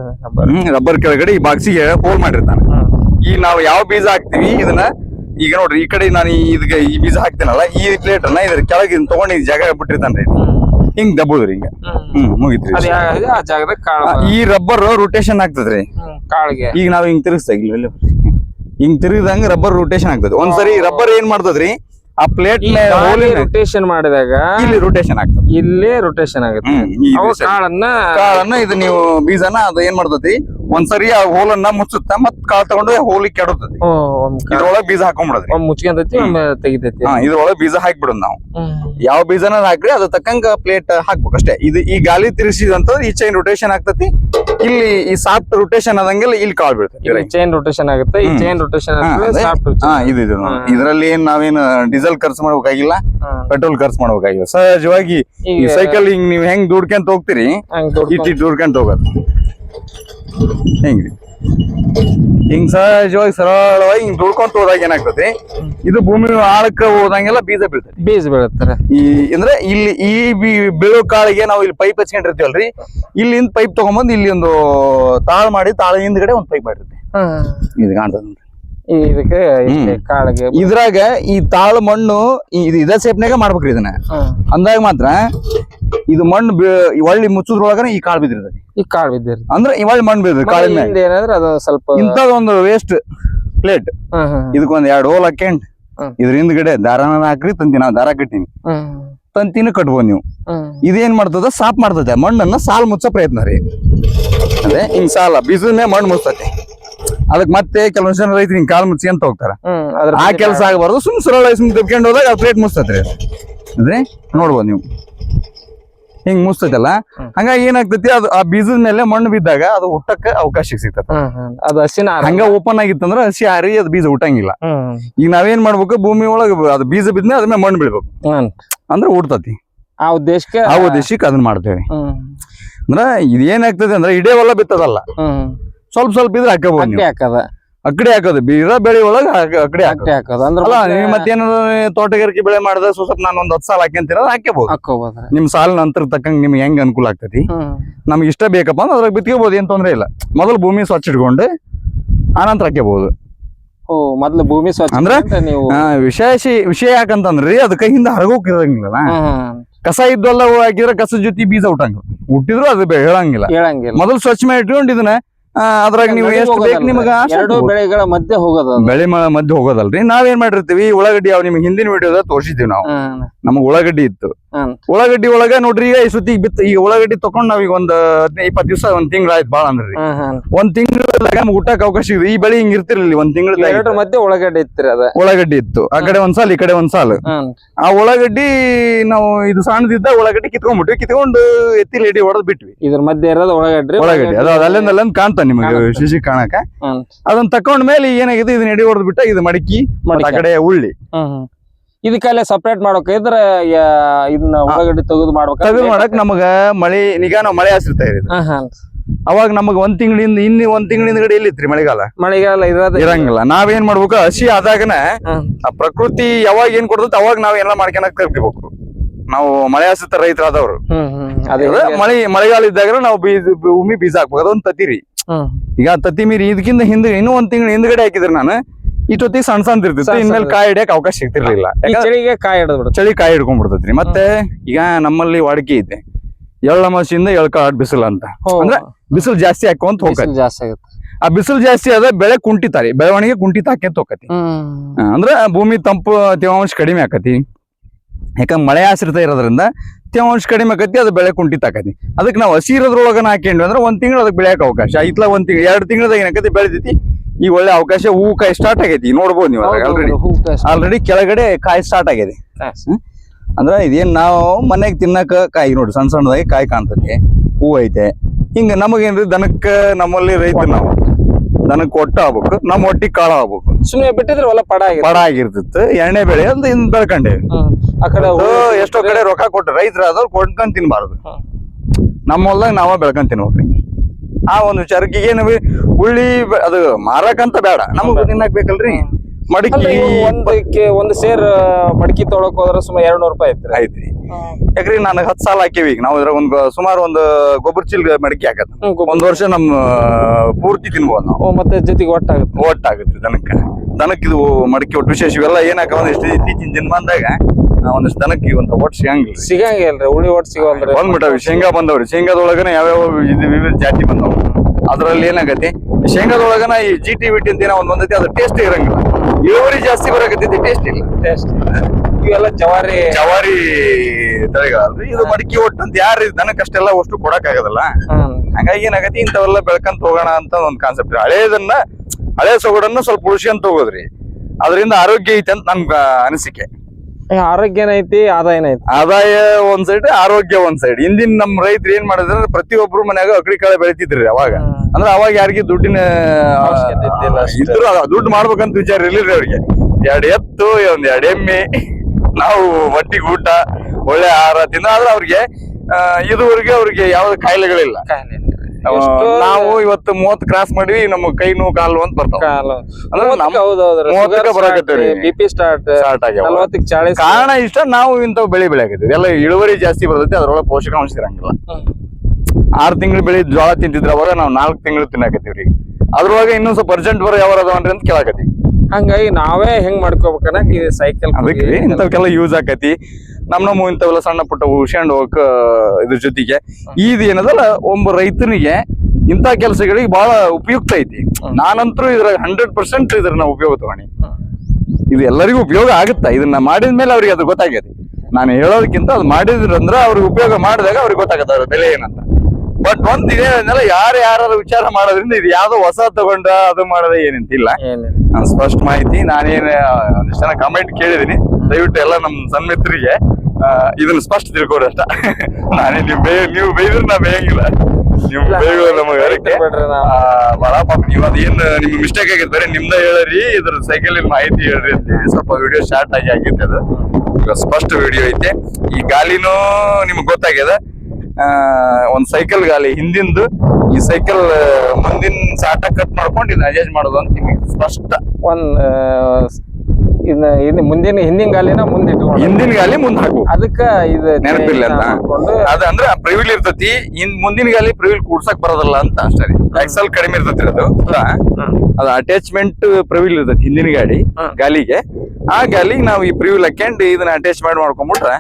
ರಬ್ಬರ್ ಕೆಳಗಡೆ ಈ ಬಾಕ್ಸಿಗೆ ಹೋಲ್ ಮಾಡಿರ್ತಾನೆ. ಈ ನಾವು ಯಾವ ಬೀಜ ಹಾಕ್ತಿವಿ ಇದನ್ನ? ಈಗ ನೋಡ್ರಿ ಈ ಕಡೆ ನಾನು ಈ- ಇದಕ್ಕೆ ಈ ಬೀಜ ಹಾಕ್ತೇನಲ್ಲ ಈ ಪ್ಲೇಟ್ ಅನ್ನ ಇದ್ರ ಕೆಳಗೆ ತಗೊಂಡು ಜಾಗ ಬಿಟ್ಟಿರ್ತಾನ್ರಿ ಹಿಂಗ್ ದಬ್ಬುದ್ರಿ ಹಿಂಗ. ಹ್ಮ್. ಮುಗಿತ್ರಿ. ಅದ್ ಯಾವ- ಆ ಜಾಗದಾಗ ಕಾಳು ಆ, ಈ ರಬ್ಬರ್ ರೊಟೇಷನ್ ಆಗ್ತದ್ರಿ. ಹ್ಮ್, ಕಾಳಿಗೆ. ಈಗ ನಾವ್ ಹಿಂಗ್ ತಿರುಗಿಸ್ತಾ ಇಲ್ಲ. ಹಿಂಗ್ ತಿರುಗಿದಂಗ ರಬ್ಬರ್ ರೊಟೇಷನ್ ಆಗ್ತದೆ. ಒಂದ್ಸರಿ ರಬ್ಬರ್ ಏನ್ ಮಾಡ್ತದ್ರಿ ಆ ಪ್ಲೇಟ್ ರೊಟೇಷನ್ ಮಾಡಿದಾಗ ಇಲ್ಲಿ ರೊಟೇಷನ್ ಆಗ್ತದೆ. ಇಲ್ಲೇ ರೊಟೇಷನ್ ಆಗುತ್ತೆ. ಹ್ಮ್ ಈ ಅವು ಸರಿ. ಕಾಳನ್ನ ಕಾಳನ್ನ ಇದು ನೀವು ಬೀಜನ ಅದು ಏನ್ ಮಾಡ್ತತಿ ಒಂದ್ಸರಿ ಆ ಹೋಲನ್ನ ಮುಚ್ಚುತ್ತ ಮತ್ ಕಾಳ್ ತಗೊಂಡು ಹೋಲಿ ಕೆಡುತ್ತೆ ಓ, ಒಂದ್ ಕಾಳ್- ಇದ್ರೊಳಗ್ ಬೀಜ ಹಾಕೊಂಡ್ಬಿಡದ್ರಿ ತೆಗಿತೈತಿ. ಇದ್ರೊಳಗ್ ಬೀಜ ಹಾಕ್ಬಿಡೋದ್ ನಾವು. ಯಾವ ಬೀಜನ ಹಾಕ್ರಿ ಅದ ತಕ್ಕಂಗ ಪ್ಲೇಟ್ ಹಾಕ್ಬೇಕು ಅಷ್ಟೇ. ಇದು ಈ ಗಾಲಿ ತಿರ್ಸಿದಂತ ಈ ಚೈನ್ ರೊಟೇಷನ್ ಆಗ್ತತಿ. ಇಲ್ಲಿ ಈ ಸಾಫ್ಟ್ ರೊಟೇಷನ್ ಆದಂಗೆಲ್ಲ ಇಲ್ಲಿ ಕಾಳು ಬೀಳ್ತದೆ ಚೈನ್ ರೊಟೇಷನ್ ಆಗುತ್ತೆ. ಈ ಚೈನ್ ರೊಟೇಷನ್ ಹಾ ಇದು. ಇದ್ರಲ್ಲಿ ಏನ್ ನಾವೇನು ಡೀಸೆಲ್ ಖರ್ಚು ಮಾಡ್ಬೇಕಾಗಿಲ್ಲ ಪೆಟ್ರೋಲ್ ಖರ್ಚು ಮಾಡ್ಬೇಕಾಗಿಲ್ಲ. ಸಹಜವಾಗಿ ಈ ಸೈಕಲ್ ಹಿಂಗ್ ನೀವ್ ಹೆಂಗ್ ದುಡ್ಕೊಂತ ಹೋಗ್ತೀರಿ ಇಟ್ಟು ದುಡ್ಕೊಂತ ಹೋಗೋದು. ಹೆಂಗ್ರಿ? ಹಿಂಗ್ ಸಹಜವಾಗಿ ಸರಳವಾಗಿ ಹಿಂಗ್ ದುಡ್ಕೊಂತ ಹೋದಾಗ ಏನಾಗ್ತದೆ? ಇದು ಭೂಮಿ ಆಳಕ್ಕ ಹೋದಂಗೆಲ್ಲ ಬೀಜ ಬೀಳ್ತದೆ. ಬೀಜ ಬೀಳತ್ತಾರ ಈ ಅಂದ್ರೆ ಇಲ್ಲಿ ಈ ಬೀಳೋ ಕಾಳಿಗೆ ನಾವು ಇಲ್ಲಿ ಪೈಪ್ ಹಚ್ಕೊಂಡಿರ್ತೀವಲ್ರಿ? ಇಲ್ಲಿಂದ ಪೈಪ್ ತಗೊಂಬಂದ್ ಇಲ್ಲಿ ಒಂದು ತಾಳ್ ಮಾಡಿ ತಾಳ ಹಿಂದ್ಗಡೆ ಒಂದ್ ಪೈಪ್ ಮಾಡಿರ್ತೀವಿ. ಇದು ಕಾಣ್ತದ. ಇದಕ್ಕೆ ಕಾಳಿಗೆ ಇದ್ರಾಗ ಈ ತಾಳು ಮಣ್ಣು ಇದ ಸೇಪ್ನಾಗ ಮಾಡ್ಬೇಕ್ರಿ ಇದನ್ನ. ಅಂದಾಗ ಮಾತ್ರ ಇದು ಮಣ್ಣು ಒಳ್ಳಿ ಮುಚ್ಚುದ್ರೊಳಗನ ಈ ಕಾಳು ಬಿದ್ದಿರ್ತದೆ. ಈ ಕಾಳು ಬಿದ್ದಿರ್ ಅಂದ್ರೆ ಈ ಒಳ್ಳೆ ಮಣ್ಣು ಬಿದ್ದಿರ್ತದೆ ಕಾಳಿನ ಏನಂದ್ರೆ ಅದು ಸ್ವಲ್ಪ ಇಂಥದೊಂದು ವೇಸ್ಟ್ ಪ್ಲೇಟ್ ಇದಕ್ಕೊಂದ್ ಎರಡು ಹೋಲ್ ಹಾಕೊಂಡ್. ಇದ್ರ ಹಿಂದ್ಗಡೆ ದಾರಾನ ಹಾಕ್ರಿ ತಂತಿ ನಾವು ದಾರ ಕಟ್ಟಿನಿ. ತಂತಿನ ಕಟ್ಬೋದು ನೀವು. ಇದೇನ್ ಮಾಡ್ತದ? ಸಾಫ್ ಮಾಡ್ತದೆ. ಮಣ್ಣನ್ನ ಸಾಲ್ ಮುಚ್ಚೋ ಪ್ರಯತ್ನ ರೀ. ಅದೇ ಹಿಂಗ್ ಸಾಲ ಮೇಲೆ ಮಣ್ಣು ಮುಚ್ಚತೈತಿ. ಅದಕ್ಕೆ ಮತ್ತೆ ಕೆಲವೊಂದ್ ಜನ ರೈತರು ಹಿಂಗ್ ಕಾಲ್ ಮುಚ್ಚಿ ಅಂತ ಹೋಗ್ತಾರ. ಆ ಕೆಲಸ ಆಗಬಾರ್ದು. ಸುಮ್ ಸುರಳ ಸುಮ್ ತಿಳ್ಕೊಂಡು ಹೋದಾಗ ಆ ಪ್ಲೇಟ್ ಮುಚ್ಚತ್ರಿ ಅಂದ್ರೆ ನೋಡ್ಬೋದು ನೀವು. ಹಿಂಗ್ ಮುಸ್ತೈತಲ್ಲ ಹಂಗ ಹಂಗಾಗಿ ಏನಾಗ್ತೈತಿ ಅದು ಆ ಬೀಜದ ಮೇಲೆ ಮಣ್ಣು ಬಿದ್ದಾಗ ಅದು ಹುಟ್ಟಕ್ಕೆ ಅವಕಾಶ ಸಿಗ್ತದೆ. ಅದು ಹಸಿನ ಹಂಗ ಓಪನ್ ಆಗಿತ್ತಂದ್ರ ಹಸಿ ಆರಿ ಅದು ಬೀಜ ಹುಟ್ಟಂಗಿಲ್ಲ. ಈಗ ನಾವೇನ್ ಮಾಡ್ಬೇಕು ಭೂಮಿ ಒಳಗ ಅದು ಬೀಜ ಬಿದ್ದ ಅದ್ರ ಮೇಲೆ ಮಣ್ಣು ಬೀಳ್ಬೇಕು ಹ್ಮ್. ಅಂದ್ರೆ ಹುಡ್ತತಿ ಆ ಉದ್ದೇಶಕ್ಕೆ ಆ ಉದ್ದೇಶಕ್ಕೆ ಅದನ್ನ ಮಾಡ್ತೇವೆ. ಅಂದ್ರ ಇದೇನಾಗ್ತದೆ ಅಂದ್ರೆ ಇಡೇ ಹೊಲ ಬಿತ್ತದಲ್ಲ. ಸ್ವಲ್ಪ ಸ್ವಲ್ಪ ಇದ್ರೆ ಹಾಕಬಹುದು ನೀವು ಹಾಕದ ಅಕ್ಕಡಿ ಹಾಕೋದು ಬೀರ ಬೆಳೆ ಒಳಗ ಅಕಡೆ ಅಕ್ಕಡಿ ಹಾಕೋದು. ಅಂದ್ರೆ ಅಲ್ಲ ಮತ್ತೆ ನೀವು ಮತ್ತೇನಾದ್ರು ತೋಟಗಾರಿಕೆ ಬೆಳೆ ಮಾಡಿದ್ರೆ ಸ್ವಲ್ಪ ನಾನು ಒಂದ್ ಹತ್ತು ಸಾಲ ಹಾಕ್ಯಂತೀರ ಹಾಕ್ಯಬಹುದು ಹಾಕೋಬಹುದು ನಿಮ್ ಸಾಲ ನಂತರ ತಕ್ಕಂಗೆ ನಿಮ್ಗೆ ಹೆಂಗ್ ಅನುಕೂಲ ಆಗ್ತೈತಿ? ನಮ್ಗೆ ಇಷ್ಟ ಬೇಕಪ್ಪ ಅಂದ್ರೆ ಅದ್ರಾಗ ಬಿತ್ಕೋಬಹುದು ಏನ್ ತೊಂದ್ರೆ ಇಲ್ಲ. ಮೊದಲು ಭೂಮಿ ಸ್ವಚ್ಛ ಇಟ್ಕೊಂಡು ಆನಂತರ ಹಾಕ್ಯಬಹುದು ಓ ಮೊದ್ಲು ಭೂಮಿ ಸ್ವಚ್ಛ ಅಂದ್ರೆ? ನೀವು ಆ, ವಿಷಯ ಯಾಕಂತಂದ್ರಿ ಅದಕ್ಕೆ ಹಿಂದೆ ಹರಗೋಕ್ ಇರಂಗಿಲ್ಲ ಕಸ ಇದ್ದಲ್ಲ ಹಾಕಿದ್ರೆ ಕಸದ ಜೊತೆ ಬೀಜ ಹುಟ್ಟಂಗಿಲ್ಲ. ಹುಟ್ಟಿದ್ರು ಅದು ಹೇಳಂಗಿಲ್ಲ. ಮೊದಲು ಸ್ವಚ್ಛ ಮಾಡಿ ಇಟ್ಕೊಂಡು ಇದನ್ನ ಆ, ಅದ್ರಾಗ ನೀವು ಎಷ್ಟು ಬೇಕು ನಿಮಗ ಎರಡು ಬೆಳೆಗಳ ಮಧ್ಯೆ ಹೋಗೋದ ಅದು. ಬೆಳೆ ಮಧ್ಯೆ ಹೋಗೋದಲ್ರಿ? ನಾವೇನ್ ಮಾಡಿರ್ತೀವಿ? ಉಳ್ಳಾಗಡ್ಡಿ ಅವ್ ನಿಮ್ಗೆ ಹಿಂದಿನ ವಿಡಿಯೋದ ತೋರಿಸಿದ್ವಿ ನಾವು. ನಮಗೆ ಉಳ್ಳಾಗಡ್ಡಿ ಇತ್ತು. ಉಳ್ಳಾಗಡ್ಡಿ ಒಳಗ ನೋಡ್ರಿ ಈಗ ಇಷ್ಟೊತ್ತಿಗೆ ಬಿತ್ತು ಈಗ ಉಳ್ಳಾಗಡ್ಡಿ ತಕೊಂಡ್ ನಾವ್ ಈಗ ಒಂದ್ ಹದಿನೈದು ಇಪ್ಪತ್ತು ದಿವಸ ಒಂದ್ ತಿಂಗಳ ಆಯ್ತು ಬಾಳ ಅಂದ್ರಿ. ಒಂದ್ ತಿಂಗಳದಾಗ ನಮ್ಗೆ ಊಟಕ್ಕೆ ಅವಕಾಶ ಇದೆ ಈ ಬೆಳಿ ಹಿಂಗ್ ಇರ್ತಿರ್ಲಿಲ್ಲ ಒಂದ್ ತಿಂಗಳ ಮತ್ತೆ ಉಳ್ಳಾಗಡ್ಡಿ ಇತ್ತು ಇತ್ತಿರಿ ಅದ. ಉಳ್ಳಾಗಡ್ಡಿ ಇತ್ತು. ಆ ಕಡೆ ಒಂದ್ ಸಾಲ ಈ ಕಡೆ ಒಂದ್ ಸಾಲ. ಆ ಉಳ್ಳಾಗಡ್ಡಿ ನಾವು ಇದು ಸಣ್ಣದಿದ್ದ ಉಳ್ಳಾಗಡ್ಡಿ ಕಿತ್ಕೊಂಡ್ಬಿಟ್ವಿ. ಕಿತ್ಕೊಂಡು ಎತ್ತಿ ಲೇಡಿ ಹೊಡೆದ್ ಬಿಟ್ವಿ. ಇದ್ರ ಮಧ್ಯೆ ಇರೋದು ಉಳ್ಳಾಗಡ್ಡಿ ಉಳ್ಳಾಗಡ್ಡಿ. ಅದು ಅಲ್ಲಿಂದ ಅಲ್ಲಿಂದ ಕಾಣ್ತಾ ನಿಮಗೆ. ಶಿಶಿ ಕಾಣಕ ಅದನ್ನ ತಕೊಂಡ್ ಮೇಲೆ ಏನಾಗಿದೆ ಇದನ್ನ ಎಡಿ ಹೊಡೆದ್ ಬಿಟ್ಟ ಇದು ಮಡಕಿ ಆ ಕಡೆ ಉಳ್ಳಿ. ಇದಕ್ಕೆಲ್ಲ ಸಪ್ರೇಟ್ ಮಾಡೋಕೆ ಇದ್ರ ಇದನ್ನ ಉಳ್ಳಾಗಡ್ಡಿ ತೆಗೆದು ಮಾಡ್ಬೇಕು? ತೆಗೆದು ಮಾಡಕ್ ನಮಗ ಮಳಿ ಈಗ ನಾವು ಮಳೆ ಹಸಿರ್ತಾ ಇರಿ ಅವಾಗ ನಮಗ್ ಒಂದ್ ತಿಂಗಳಿಂದ ಇನ್ನು ಒಂದ್ ತಿಂಗಳಿಂದ ಗಡಿ ಎಲ್ಲಿತ್ರಿ ಮಳೆಗಾಲ? ಮಳೆಗಾಲ ಇರಂಗಿಲ್ಲ. ನಾವೇನ್ ಮಾಡ್ಬೇಕು? ಹಸಿ ಆದಾಗನ ಪ್ರಕೃತಿ ಯಾವಾಗ ಏನ್ ಕೊಡ್ತೈತೆ ಅವಾಗ ನಾವ್ ಎಲ್ಲ ಮಾಡ್ಕೊಳಕ್ ತರ್ಬೇಕು ನಾವು ಮಳೆ ಹಸಿತ ರೈತರಾದವ್ರು. ಮಳೆ ಮಳೆಗಾಲ ಇದ್ದಾಗ ನಾವು ಬೀಜ ಭೂಮಿ ಬೀಜ ಹಾಕ್ಬೇಕು ಅದೊಂದ್ ತತ್ತಿರಿ ಈಗ ತತ್ತಿ ಮೀರಿ ಇದಕ್ಕಿಂತ ಹಿಂದೆ ಇನ್ನೂ ಒಂದ್ ತಿಂಗಳ ಹಿಂದ್ಗಡೆ ಹಾಕಿದ್ರೆ ನಾನು ಇಷ್ಟೊತ್ತಿಗೆ ಸಣ್ಣ ಸಣ್ಣ ಇರ್ತಿತ್ತು. ಇನ್ಮೇಲೆ ಕಾಯಿ ಹಿಡಿಯಕ್ ಅವಕಾಶ ಸಿಗ್ತಿರ್ಲಿಲ್ಲ. ಚಳಿಗೆ ಕಾಯಿ ಹಿಡಿದು ಬಿಡುತ್ತೆ ಚಳಿ ಕಾಯಿ ಹಿಡ್ಕೊಂಡ್ಬಿಡ್ತೈತ್ರಿ. ಮತ್ತೆ ಈಗ ನಮ್ಮಲ್ಲಿ ವಾಡಿಕೆ ಎಳ್ ಎಳ್ಳಮಸಿಯಿಂದ ಎಳ್ಕಾಡ್ ಬಿಸಿಲು ಅಂತ. ಅಂದ್ರೆ ಬಿಸಿಲು ಜಾಸ್ತಿ ಹಾಕೊಂತ ಬಿಸಿಲು ಜಾಸ್ತಿ ಆಗುತ್ತೆ. ಆ ಬಿಸಿಲು ಜಾಸ್ತಿ ಆದ್ರೆ ಬೆಳೆ ಕುಂಟಿತಾರಿ. ಬೆಳವಣಿಗೆ ಕುಂಠಿತ ಹಾಕ್ಯಂತ ಹೋಗತಿ ಅಂದ್ರೆ ಭೂಮಿ ತಂಪು ತೇವಾಂಶ ಕಡಿಮೆ ಆಕತಿ. ಯಾಕಂದ್ರೆ ಮಳೆ ಆಶ್ರಿತ ಇರೋದ್ರಿಂದ ತೇವಾಂಶ ಕಡಿಮೆ ಆಕತಿ ಅದು ಬೆಳೆ ಕುಂಠಿತ ಆಕತಿ. ಅದಕ್ಕೆ ನಾವು ಹಸಿರೋದ್ರೊಳಗನ ಹಾಕೊಂಡ್ವಿ ಅಂದ್ರೆ ಒಂದ್ ತಿಂಗಳು ಅದಕ್ಕೆ ಬೆಳೆಯಕ್ಕೆ ಅವಕಾಶ. ಇತ್ಲ ಒಂದ್ ತಿಂಗಳು ಎರಡು ತಿಂಗಳದಾಗ ಏನಾಕತಿ ಬೆಳೆದೈತಿ ಈ ಒಳ್ಳೆ ಅವಕಾಶ ಹೂ ಕಾಯಿ ಸ್ಟಾರ್ಟ್ ಆಗೈತಿ ನೋಡ್ಬೋದು ನೀವು ಆಲ್ರೆಡಿ ಆಲ್ರೆಡಿ ಕೆಳಗಡೆ ಕಾಯಿ ಸ್ಟಾರ್ಟ್ ಆಗಿದೆ. ಅಂದ್ರೆ ಇದೇನ್ ನಾವು ಮನೆಗೆ ತಿನ್ನಕ ಕಾಯಿ ನೋಡಿ ಸಣ್ಣ ಸಣ್ಣದಾಗಿ ಕಾಯಿ ಕಾಣ್ತೈತಿ ಹೂ ಐತೆ. ಹಿಂಗ ನಮಗೇನ್ರಿ ದನಕ್ಕ ನಮ್ಮಲ್ಲಿ ರೈತ ನಾವು ದನಕ್ಕೆ ಒಟ್ಟ ಆಗ್ಬೇಕು ನಮ್ಮ ಹೊಟ್ಟಿ ಕಾಳ ಆಗ್ಬೇಕು. ಸುಮ್ಮನೆ ಬಿಟ್ಟಿದ್ರೆ ಹೊಲ ಪಡ ಪಡ ಆಗಿರ್ತಿತ್ತು ಎಣ್ಣೆ ಬೆಳೆ ಅಂತ ಇನ್ ಬೆಳ್ಕೊಂಡೇವಿ ಹ್ಮ್. ಆ ಕಡೆ ಎಷ್ಟೋ ಕಡೆ ರೊಕ್ಕ ಕೊಟ್ಟು ರೈತರ ಕೊಂಡ್ಕೊಂಡ್ ತಿನ್ಬಾರ್ದು. ನಮ್ಮ ಹೊಲ್ದಾಗ ನಾವ ಬೆಳ್ಕೊಂಡ್ ತಿನ್ಬೇಕ್ರಿ. ಆ ಒಂದು ಚರಕಿಗೆ ಏನು ಉಳ್ಳಿ ಬೆ- ಅದು ಮಾರಕಂತ ಬೇಡ. ನಮಗ್ ತಿನ್ನಕ್ ಬೇಕಲ್ರಿ ಮಡಿಕೆ ಒಂದಕ್ಕೆ ಒಂದು ಸೇರ್ ಮಡಕಿ ತೊಳಕ್ ಹೋದ್ರೆ ಸುಮಾರು ಎರಡ್ ನೂರು ರೂಪಾಯಿ ಐತ್ರಿ. ಐತ್ರಿ ಯಾಕ್ರಿ ನಾನು ಹತ್ತು ಸಾಲ ಹಾಕಿವಿ ಈಗ. ನಾವು ಇದ್ರಾಗ ಒಂದು ಸುಮಾರು ಒಂದು ಗೊಬ್ಬರ ಚೀಲ ಮಡಿಕೆ ಹಾಕತ್ ಒಂದ್ ವರ್ಷ ನಮ್ಮ ಪೂರ್ತಿ ತಿನ್ಬೋದು ನಾವು. ಮತ್ತೆ ಜೊತೆಗೆ ಒಟ್ಟಾಗುತ್ತೆ ಒಟ್ಟಾಗುತ್ತೆ ದನಕ್ಕ ದನಕ್ಕೆ. ಇದು ಮಡಿಕೆ ಒಟ್ಟು ವಿಶೇಷ ಇವೆಲ್ಲ ಏನಾಕ ಇಷ್ಟು ಇತ್ತೀಚಿನ ಆ, ಒಂದಿಷ್ಟು ದನಕ್ಕೆ ಇವಂತ ಒಟ್ಟು ಸಿಗಂಗಿಲ್ಲ ಸಿಗಂಗಿಲ್ರಿ. ಉಳಿ ಒಟ್ಟು ಸಿಗವಲ್ರಿ ಬಂದ್ಬಿಟ್ಟವ್ರಿ ಶೇಂಗಾ ಬಂದವ್ರಿ. ಶೇಂಗಾದೊಳಗನ ಯಾವ್ಯಾವ ವಿವಿಧ ಜಾತಿ ಬಂದವ್ ಅದ್ರಲ್ಲಿ ಏನಾಗತಿ? ಶೇಂಗಾದೊಳಗನ ಈ ಜಿ ಟಿ ವಿಟಿ ಅಂತ ಏನೋ ಒಂದ್ ಬಂದೈತಿ ಅದ್ರ ಟೇಸ್ಟ್ ಇರಂಗಿಲ್ಲ. ಇಳುವರಿ ಜಾಸ್ತಿ ಬರಕತ್ತೈತಿ ಟೇಸ್ಟ್ ಇಲ್ಲ. ಟೇಸ್ಟ್ ಇವೆಲ್ಲ ಜವಾರಿ ಜವಾರಿ ತಳಿಗಳಲ್ರಿ. ಇದು ಮಡಿಕೆ ಒಟ್ಟು ಅಂತ ಯಾರು ದನಕ್ಕೆ ಅಷ್ಟೆಲ್ಲ ಅಷ್ಟು ಕೊಡಕ್ ಆಗೋದಲ್ಲ ಹಂಗಾಗಿ ಏನಾಗತಿ? ಇಂಥವೆಲ್ಲ ಬೆಳ್ಕಂತ ಹೋಗೋಣ ಅಂತ ಒಂದ್ ಕಾನ್ಸೆಪ್ಟ್ ಹಳೇದನ್ನ ಹಳೆ ಸೊಗಡನ್ನ ಸ್ವಲ್ಪ ಉಳಿಸ್ಕೊಂತ ಹೋಗೋದ್ರಿ. ಅದರಿಂದ ಆರೋಗ್ಯ ಐತೆ ಅಂತ ನನ್ ಅನಿಸಿಕೆ. ಏ, ಆರೋಗ್ಯನ ಆದಾಯ ಏನೈತಿ? ಐತಿ ಆದಾಯ ಒಂದ್ ಸೈಡ್ ಆರೋಗ್ಯ ಒಂದ್ ಸೈಡ್ ಹಿಂದಿನ ನಮ್ ರೈತರು ಏನ್ ಮಾಡಿದ್ರೆ ಪ್ರತಿಯೊಬ್ರು ಮನ್ಯಾಗ ಅಕಡಿ ಕಾಳೆ ಬೆಳಿತಿದ್ರಿ ಅವಾಗ. ಅಂದ್ರೆ ಅವಾಗ ಯಾರಿಗೆ ದುಡ್ಡಿನ. ಇದ್ರು ದುಡ್ಡು ಮಾಡ್ಬೇಕಂತ ವಿಚಾರ ಇರ್ಲಿಲ್ಲ ಅವ್ರಿಗೆ. ಎರಡ್ ಎತ್ತು ಒಂದ್ ಎರಡ್ ಎಮ್ಮೆ ನಾವು ಒಟ್ಟಿಗೆ ಊಟ ಒಳ್ಳೆ ಆಹಾರ ತಿನ್ನ ಆದ್ರೆ ಅವ್ರಿಗೆ ಇದುವರೆಗೆ ಅವ್ರಿಗೆ ಯಾವ್ದು ಕಾಯಿಲೆಗಳಿಲ್ಲ. ನಾವು ಇವತ್ತು ಮೂವತ್ ಕ್ರಾಸ್ ಮಾಡಿವಿ ನಮ್ಮ ಕೈ ನೋವು ಕಾಲು ಅಂತ ಬರ್ತಾವ. ಕಾರಣ ಇಷ್ಟ ನಾವು ಇಂಥವ್ ಬೆಳೆ ಬೆಳೆಯಾಕತ್ತೀವಿ. ಎಲ್ಲ ಇಳುವರಿ ಜಾಸ್ತಿ ಬರ್ತೈತಿ ಅದ್ರೊಳಗೆ ಪೋಷಕಾಂಶ ಇರಂಗಿಲ್ಲ ಆರ್ ತಿಂಗಳು ಬೆಳಿ ಜೋಳ ತಿಂತಿದ್ರ ಅವಾಗ ನಾವು ನಾಲ್ಕು ತಿಂಗಳು ತಿನ್ನಾಕತ್ತೀವ್ರಿ. ಅದ್ರೊಳಗೆ ಇನ್ನೊಂದ್ ಸ್ವಲ್ಪ ಅರ್ಜೆಂಟ್ ಬರೋ ಯಾವ ಅದಾವನ್ರಿ ಅಂತ ಕೇಳಾಕತ್ತೀವಿ. ಹಂಗಾಗಿ ನಾವೇ ಹೆಂಗ್ ಮಾಡ್ಕೋಬೇಕನ್ನ ಈ ಸೈಕಲ್ ಅದಕ್ಕೆ ಇಂಥವಕ್ಕೆಲ್ಲ ಯೂಸ್ ಆಕತಿ ನಮ್ ನಮ್ಮ ಇಂಥವೆಲ್ಲ ಸಣ್ಣ ಪುಟ್ಟ ಉಳ್ಸ್ಕೊಂಡ್ ಹೋಗಕ್ ಇದ್ರ ಜೊತೆಗೆ. ಇದು ಏನದಲ್ಲ ಒಬ್ಬ ರೈತನಿಗೆ ಇಂಥ ಕೆಲಸಗಳಿಗೆ ಬಹಳ ಉಪಯುಕ್ತ ಐತಿ. ನಾನಂತರೂ ಇದ್ರ ಹಂಡ್ರೆಡ್ ಪರ್ಸೆಂಟ್ ಇದ್ರನ್ನ ಉಪಯೋಗ ತಗೊಂಡಿ ಇದು ಎಲ್ಲರಿಗೂ ಉಪಯೋಗ ಆಗುತ್ತಾ? ಇದನ್ನ ಮಾಡಿದ ಮೇಲೆ ಅವ್ರಿಗೆ ಅದು ಗೊತ್ತಾಗೈತಿ ನಾನು ಹೇಳೋದಕ್ಕಿಂತ ಅದು ಮಾಡಿದ್ರಂದ್ರ ಅವ್ರಿಗೆ ಉಪಯೋಗ ಮಾಡಿದಾಗ ಅವ್ರಿಗೆ ಗೊತ್ತಾಗತ್ತೆ ಅದ್ರ ಬೆಲೆ ಏನಂತ. ಬಟ್ ಒಂದ್ ಇದೇನೆಲ್ಲ ಯಾರು ಯಾರು ವಿಚಾರ ಮಾಡೋದ್ರಿಂದ ಇದು ಯಾವ್ದೋ ಹೊಸ ತಗೊಂಡ ಅದು ಮಾಡದ ಏನಂತಿಲ್ಲ ನಾನು ನಾನ್ ಸ್ಪಷ್ಟ ಮಾಹಿತಿ ನಾನೇನ್ ಒಂದಿಷ್ಟು ಜನ ಕಮೆಂಟ್ ಕೇಳಿದೀನಿ. ದಯವಿಟ್ಟು ಎಲ್ಲ ನಮ್ ಸನ್ಮಿತ್ರಿಗೆ ಇದನ್ನ ಸ್ಪಷ್ಟ *laughs* ತಿಳ್ಕೊಡ್ರಿ ಅಷ್ಟ. ನಾನೇ ನೀವು ಬೇ ನೀವು ಬೈದ್ರೆ ನಾ ಬೇಯಂಗಿಲ್ಲ. ನೀವು ಬೇಗ ನಮಗೆ ನಾವು. ಬಹಳ ಪಾಪ ನೀವು ಅದೇನ್ ನಿಮ್ಗೆ ಮಿಸ್ಟೇಕ್ ಆಗೈತೆ ಬರೀ ನಿಮ್ದ ಹೇಳ್ರಿ ಇದ್ರ ಸೈಕಲ್ ಮಾಹಿತಿ ಹೇಳ್ರಿ ಅಂತ ಸ್ವಲ್ಪ ವಿಡಿಯೋ ಶಾರ್ಟ್ ಆಗಿ ಆಗಿತ್ತು ಅದು. ಸ್ಪಷ್ಟ ವಿಡಿಯೋ ಐತೆ. ಈ ಗಾಲಿನೂ ನಿಮ್ಗೆ ಗೊತ್ತಾಗ್ಯದ. ಒಂದ್ ಸೈಕಲ್ ಗಾಲಿ ಹಿಂದಿಂದು ಈ ಸೈಕಲ್ ಮುಂದಿನ ಸಾಟ ಕಟ್ ಮಾಡ್ಕೊಂಡು ಇದನ್ನ ಅಡ್ಜಸ್ಟ್ ಮಾಡೋದು ಅಂತ ನಿಮಗೆ ಸ್ಪಷ್ಟ. ಒಂದ್ ಇನ್ನು ಮುಂದಿನ ಹಿಂದಿನ ಗಾಲಿನ ಮುಂದೆ ಇಟ್ಕೊಂಡು. ಹಿಂದಿನ ಗಾಲಿ ಮುಂದ್ ಹಾಕು. ಅದಕ್ಕ ಇದು ನೆನಪಿಲ್ಲ ಅಂತ ಮಾಡ್ಕೊಂಡು. ಅದ ಅಂದ್ರ ಪ್ರಿವಿಲ್ ಇರ್ತತಿ ಇನ್ ಮುಂದಿನ ಗಾಲಿ ಪ್ರಿವಿಲ್ ಕೂಡ್ಸಕ್ ಬರೋದಲ್ಲ ಅಂತ ಅಷ್ಟೇ ಎಕ್ಸಲ್ ಕಡಿಮೆ ಇರ್ತತಿ ಅದು. ಅದ ಅಟ್ಯಾಚ್ಮೆಂಟ್ ಪ್ರಿವಿಲ್ ಇರ್ತತಿ ಹಿಂದಿನ ಗಾಡಿ. ಗಾಲಿಗೆ. ಆ ಗಾಲಿಗೆ ನಾವು ಈ ಪ್ರಿವಿಲ್ ಹಾಕೊಂಡು ಇದನ್ನ ಅಟ್ಯಾಚ್ಮೆಂಟ್ ಮಾಡ್ಕೊಂಡ್ಬಿಟ್ರೆ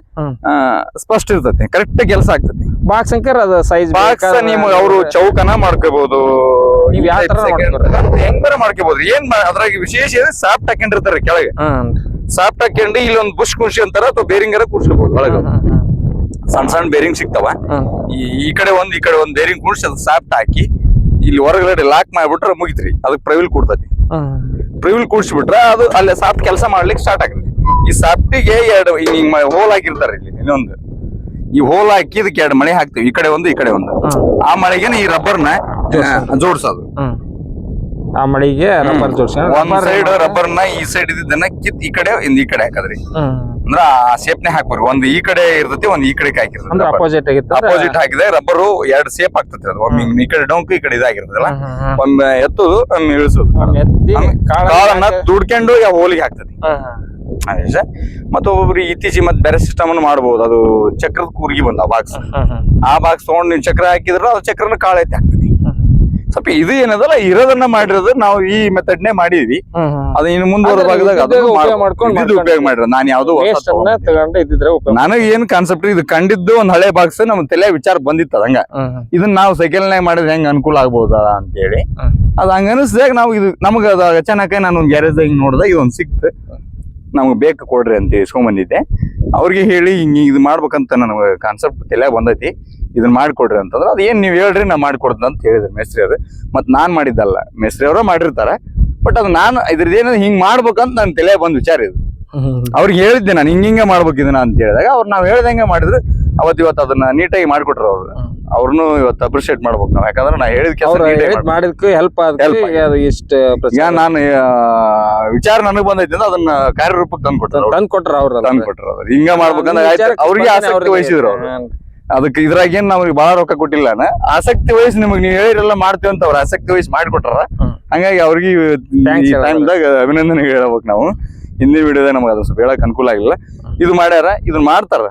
ಸ್ಪಷ್ಟ ಇರ್ತತಿ ಕರೆಕ್ಟ್ ಕೆಲಸ ಆಗ್ತತಿ. ಬಾಕ್ಸ್ ಅಂಕರ್ ಅದ ಸೈಜ್ ಬಾಕ್ಸ್ ನಿಮ್ಗೆ ಅವರು ಚೌಕನ ಮಾಡ್ಕೋಬಹುದು ನೀವ್ ಯಾವ ತರ ಹೆಂಗ್ ಬರ ಮಾಡ್ಕೋಬಹುದು ಏನ್ ಅದ್ರಾಗ ವಿಶೇಷ ಇದೆ ಸಾಫ್ಟ್ ಹಾಕೊಂಡಿರ್ತಾರೆ ಕೆಳಗೆ. ಸಾಫ್ಟ್ ಹಾಕೊಂಡು ಇಲ್ಲಿ ಒಂದು ಬುಷ್ ಕುರ್ಸಿ ಅಂತಾರ ಅಥವಾ ಬೇರಿಂಗರ ಕೂರ್ಸ್ಕೋಬಹುದು ಒಳಗೆ. ಸಣ್ಣ ಸಣ್ಣ ಬೇರಿಂಗ್ ಸಿಗ್ತಾವ. ಈ ಈ ಕಡೆ ಒಂದ್ ಈ ಕಡೆ ಒಂದ್ ಬೇರಿಂಗ್ ಕುಣಿಸಿ ಅದು ಸಾಫ್ಟ್ ಹಾಕಿ ಇಲ್ಲಿ ಹೊರಗಡೆ ಲಾಕ್ ಮಾಡ್ಬಿಟ್ರೆ ಮುಗಿತ್ರಿ. ಅದಕ್ಕೆ ಪ್ರೈವಿಲ್ ಕೊಡ್ತತಿ ಪ್ರಿವಿಲ್ ಕೂಡ್ಸ್ಬಿಟ್ರೆ ಅದು ಅಲ್ಲೇ ಸಾಫ್ಟ್ ಕೆಲಸ ಮಾಡ್ಲಿಕ್ಕೆ ಸ್ಟಾರ್ಟ್ ಆಗ್ತದೆ. ಈ ಸಾಫ್ಟಿಗೆ ಎರಡು ಹಿಂಗ್ ಹೋಲ್ ಆಗಿರ್ತಾರೆ ಇಲ್ಲಿ ಇನ್ನೊಂದು. ಈ ಹೋಲ್ ಹಾಕಿ ಇದಕ್ಕೆ ಎರಡು ಮಳೆ ಹಾಕ್ತಿವಿ. ಈ ಕಡೆ ಒಂದು ಈ ಕಡೆ ಒಂದು. ಆ ಮಳೆಗೆ ಈ ರಬ್ಬರ್ನ ಜೋಡ್ಸೋದು. ಆ ಮಳೆಗೆ ರಬ್ಬರ್ ಜೋಡ್ಸಿ ಒಂದ್ ಸೈಡ್ ರಬ್ಬರ್ನ ಈ ಸೈಡ್ ಇದ್ದನ್ನ ಕಿತ್ ಈ ಕಡೆ ಇಂದ ಈ ಕಡೆ ಹಾಕದ್ರಿ. ಅಂದ್ರ ಆ ಶೇಪ್ನೆ ಹಾಕ್ಬಾರ್ದು. ಒಂದ್ ಈ ಕಡೆ ಇರ್ತೈತಿ ಒಂದ್ ಈ ಕಡೆ ಹಾಕಿರ್ತದೆ ಅಪೋಸಿಟ್ ಆಗಿತ್ತು ಅಪೋಸಿಟ್ ಹಾಕಿದ್ರೆ ರಬ್ಬರು ಎರಡ್ ಶೇಪ್ ಆಗ್ತೈತಿ ಅದು. ಒಮ್ಮೆ ಈ ಕಡೆ ಡೊಂಕು ಈ ಕಡೆ ಇದಾಗಿರ್ತದಲ್ಲ. ಒಮ್ಮೆ ಎತ್ತು ಒಮ್ಮೆ ಇಳಿಸೋದು. ಕಾಳನ್ನ ದುಡ್ಕೊಂಡು ಹೋಲಿಗೆ ಹಾಕ್ತದೆ ಮತ್ತೆ ಒಬ್ಬೊಬ್ರು ಇತ್ತೀಚೆಗೆ ಮತ್ತೆ ಬೇರೆ ಸಿಸ್ಟಮ್ ಅನ್ನು ಮಾಡಬಹುದು ಅದು ಚಕ್ರದ ಕೂರ್ಗಿ ಬಂದ ಬಾಕ್ಸ್. ಆ ಬಾಕ್ಸ್ ತಗೊಂಡು ನೀವು ಚಕ್ರ ಹಾಕಿದ್ರೆ ಅದು ಚಕ್ರನ ಕಾಳ ಐತಿ ಆಗ್ತದೆ ಸ್ವಲ್ಪ ಇದು ಏನದಲ್ಲ ಇರೋದನ್ನ ಮಾಡಿರೋದು ನಾವು ಈ ಮೆಥಡ್ನೇ ಮಾಡಿದ್ವಿ. ಹ್ಮ್, ಹ್ಮ್. ಅದು ಇನ್ನು ಮುಂದುವರೆದ ಭಾಗದಾಗ ಅದನ್ನು ಉಪಯೋಗ ಮಾಡಿರೋ ನಾನು ಯಾವ್ದು ನನಗೆ ಏನ್ ಕಾನ್ಸೆಪ್ಟ್ ಇದು? ಕಂಡಿದ್ದು ಒಂದ್ ಹಳೆ ಬಾಕ್ಸ್ ನಮ್ ತಲೆ ವಿಚಾರ ಬಂದಿತ್ತು ಅದಂಗ. ಇದನ್ನ ನಾವು ಸೈಕಲ್ನಾಗ ಮಾಡಿದ್ರೆ ಹೆಂಗ್ ಅನುಕೂಲ ಆಗ್ಬಹುದಾ ಅಂತ ಹೇಳಿ ಅದ ಅದ್ ಹಂಗ ಅನಿಸ್ದಾಗ ನಾವು ಇದು ನಮಗ ಅದು ಅಚಾನಕ ನಾನು ಒಂದ್ ಗ್ಯಾರೇಜ್ ಹಿಂಗ್ ನೋಡ್ದಾಗ ಇದೊಂದ್ ಸಿಕ್ತು. ನಮ್ಗೆ ಬೇಕು ಕೊಡ್ರಿ ಅಂತ ಇಸ್ಕೊಂಬಂದಿದ್ದೆ. ಅವ್ರಿಗೆ ಹೇಳಿ, ಹಿಂಗ್ ಇದು ಮಾಡ್ಬೇಕಂತ ನನಗೆ ಕಾನ್ಸೆಪ್ಟ್ ತಲೆ ಬಂದೈತಿ. ಇದನ್ನ ಮಾಡ್ಕೊಡ್ರಿ ಅಂತಂದ್ರೆ. ಅದು ಏನ್ ನೀವ್ ಹೇಳ್ರಿ, ನಾ ಮಾಡಿಕೊಡ್ತೀನಿ ಅಂತ ಹೇಳಿದ್ರು ಮೇಸ್ತ್ರಿ ಅವರು. ಮತ್ ನಾನ್ ಮಾಡಿದ್ದಲ್ಲ. ಮೇಸ್ತ್ರಿ ಅವರೇ ಮಾಡಿರ್ತಾರ. ಬಟ್ ಅದು ನಾನು ಇದ್ರದ್ದು ಏನೋ ಹಿಂಗ್ ಮಾಡ್ಬೇಕಂತ ನಾನ್ ತಲೆ ಬಂದ್ ವಿಚಾರ ಇದು. ಅವ್ರಿಗೆ ಹೇಳಿದ್ದೆ ನಾನು, ಹಿಂಗ ಹಿಂಗ ಮಾಡ್ಬೇಕು ಇದನ್ನ ಅಂತ ಹೇಳಿದಾಗ, ಅವ್ರು ನಾವ್ ಹೇಳ್ದಂಗೆ ಮಾಡಿದ್ರು. ಅವತ್ ಇವತ್ತು ಅದನ್ನ ನೀಟಾಗಿ ಮಾಡ್ಕೊಟ್ರು ಅವ್ರು. ಅವ್ರನ್ನು ಇವತ್ತು ಅಪ್ರಿಶಿಯೇಟ್ ಮಾಡ್ಬೇಕು ನಾವು. ಯಾಕಂದ್ರೆ ನಾ ಹೇಳಿದ ಕೆಲಸ ಹೇಳಿದ್ ಮಾಡಿದ್ಕು ಹೆಲ್ಪ್ ಅದು ಇಷ್ಟ ನಾನು ವಿಚಾರ ನನಗ್ ಬಂದೈತಿ ಅಂದ್ರೆ ಅದನ್ನ ಕಾರ್ಯರೂಪಕ್ಕೆ ತಂದು ಕೊಟ್ಟರು ತಂದು ಕೊಟ್ರ ಅವ್ರ ತಂದು ಕೊಟ್ಟರು ಅದು ಹಿಂಗ ಮಾಡ್ಬೇಕಂದ್ರೆ ಅವ್ರಿಗೆ ಆಸಕ್ತಿ ವಹಿಸಿದ್ರು ಅವ್ರು. ಅದಕ್ಕೆ ಇದ್ರಾಗ ಏನ್ ನಮಗೆ ಬಹಳ ರೊಕ್ಕ ಕೊಟ್ಟಿಲ್ಲ ಆಸಕ್ತಿ ವಹಿಸಿ ನಿಮಗೆ ನೀವು ಹೇಳಿರಲ್ಲ ಮಾಡ್ತೀವಿ ಅಂತ ಅವ್ರು ಆಸಕ್ತಿ ವಹಿಸಿ ಮಾಡಿಕೊಟ್ರ. ಹಂಗಾಗಿ ಅವ್ರಿಗೆ. ಟೈಮ್ದಾಗ ಅಭಿನಂದನೆ ಹೇಳ್ಬೇಕು ನಾವು. ಹಿಂದಿ ವಿಡಿಯೋದಾಗ ನಮ್ಗೆ ಅದು ಸ್ವಲ್ಪ ಹೇಳಕ್ ಅನುಕೂಲ ಆಗಿಲ್ಲ. ಇದು ಮಾಡ್ಯಾರ ಇದನ್ನ ಮಾಡ್ತಾರ.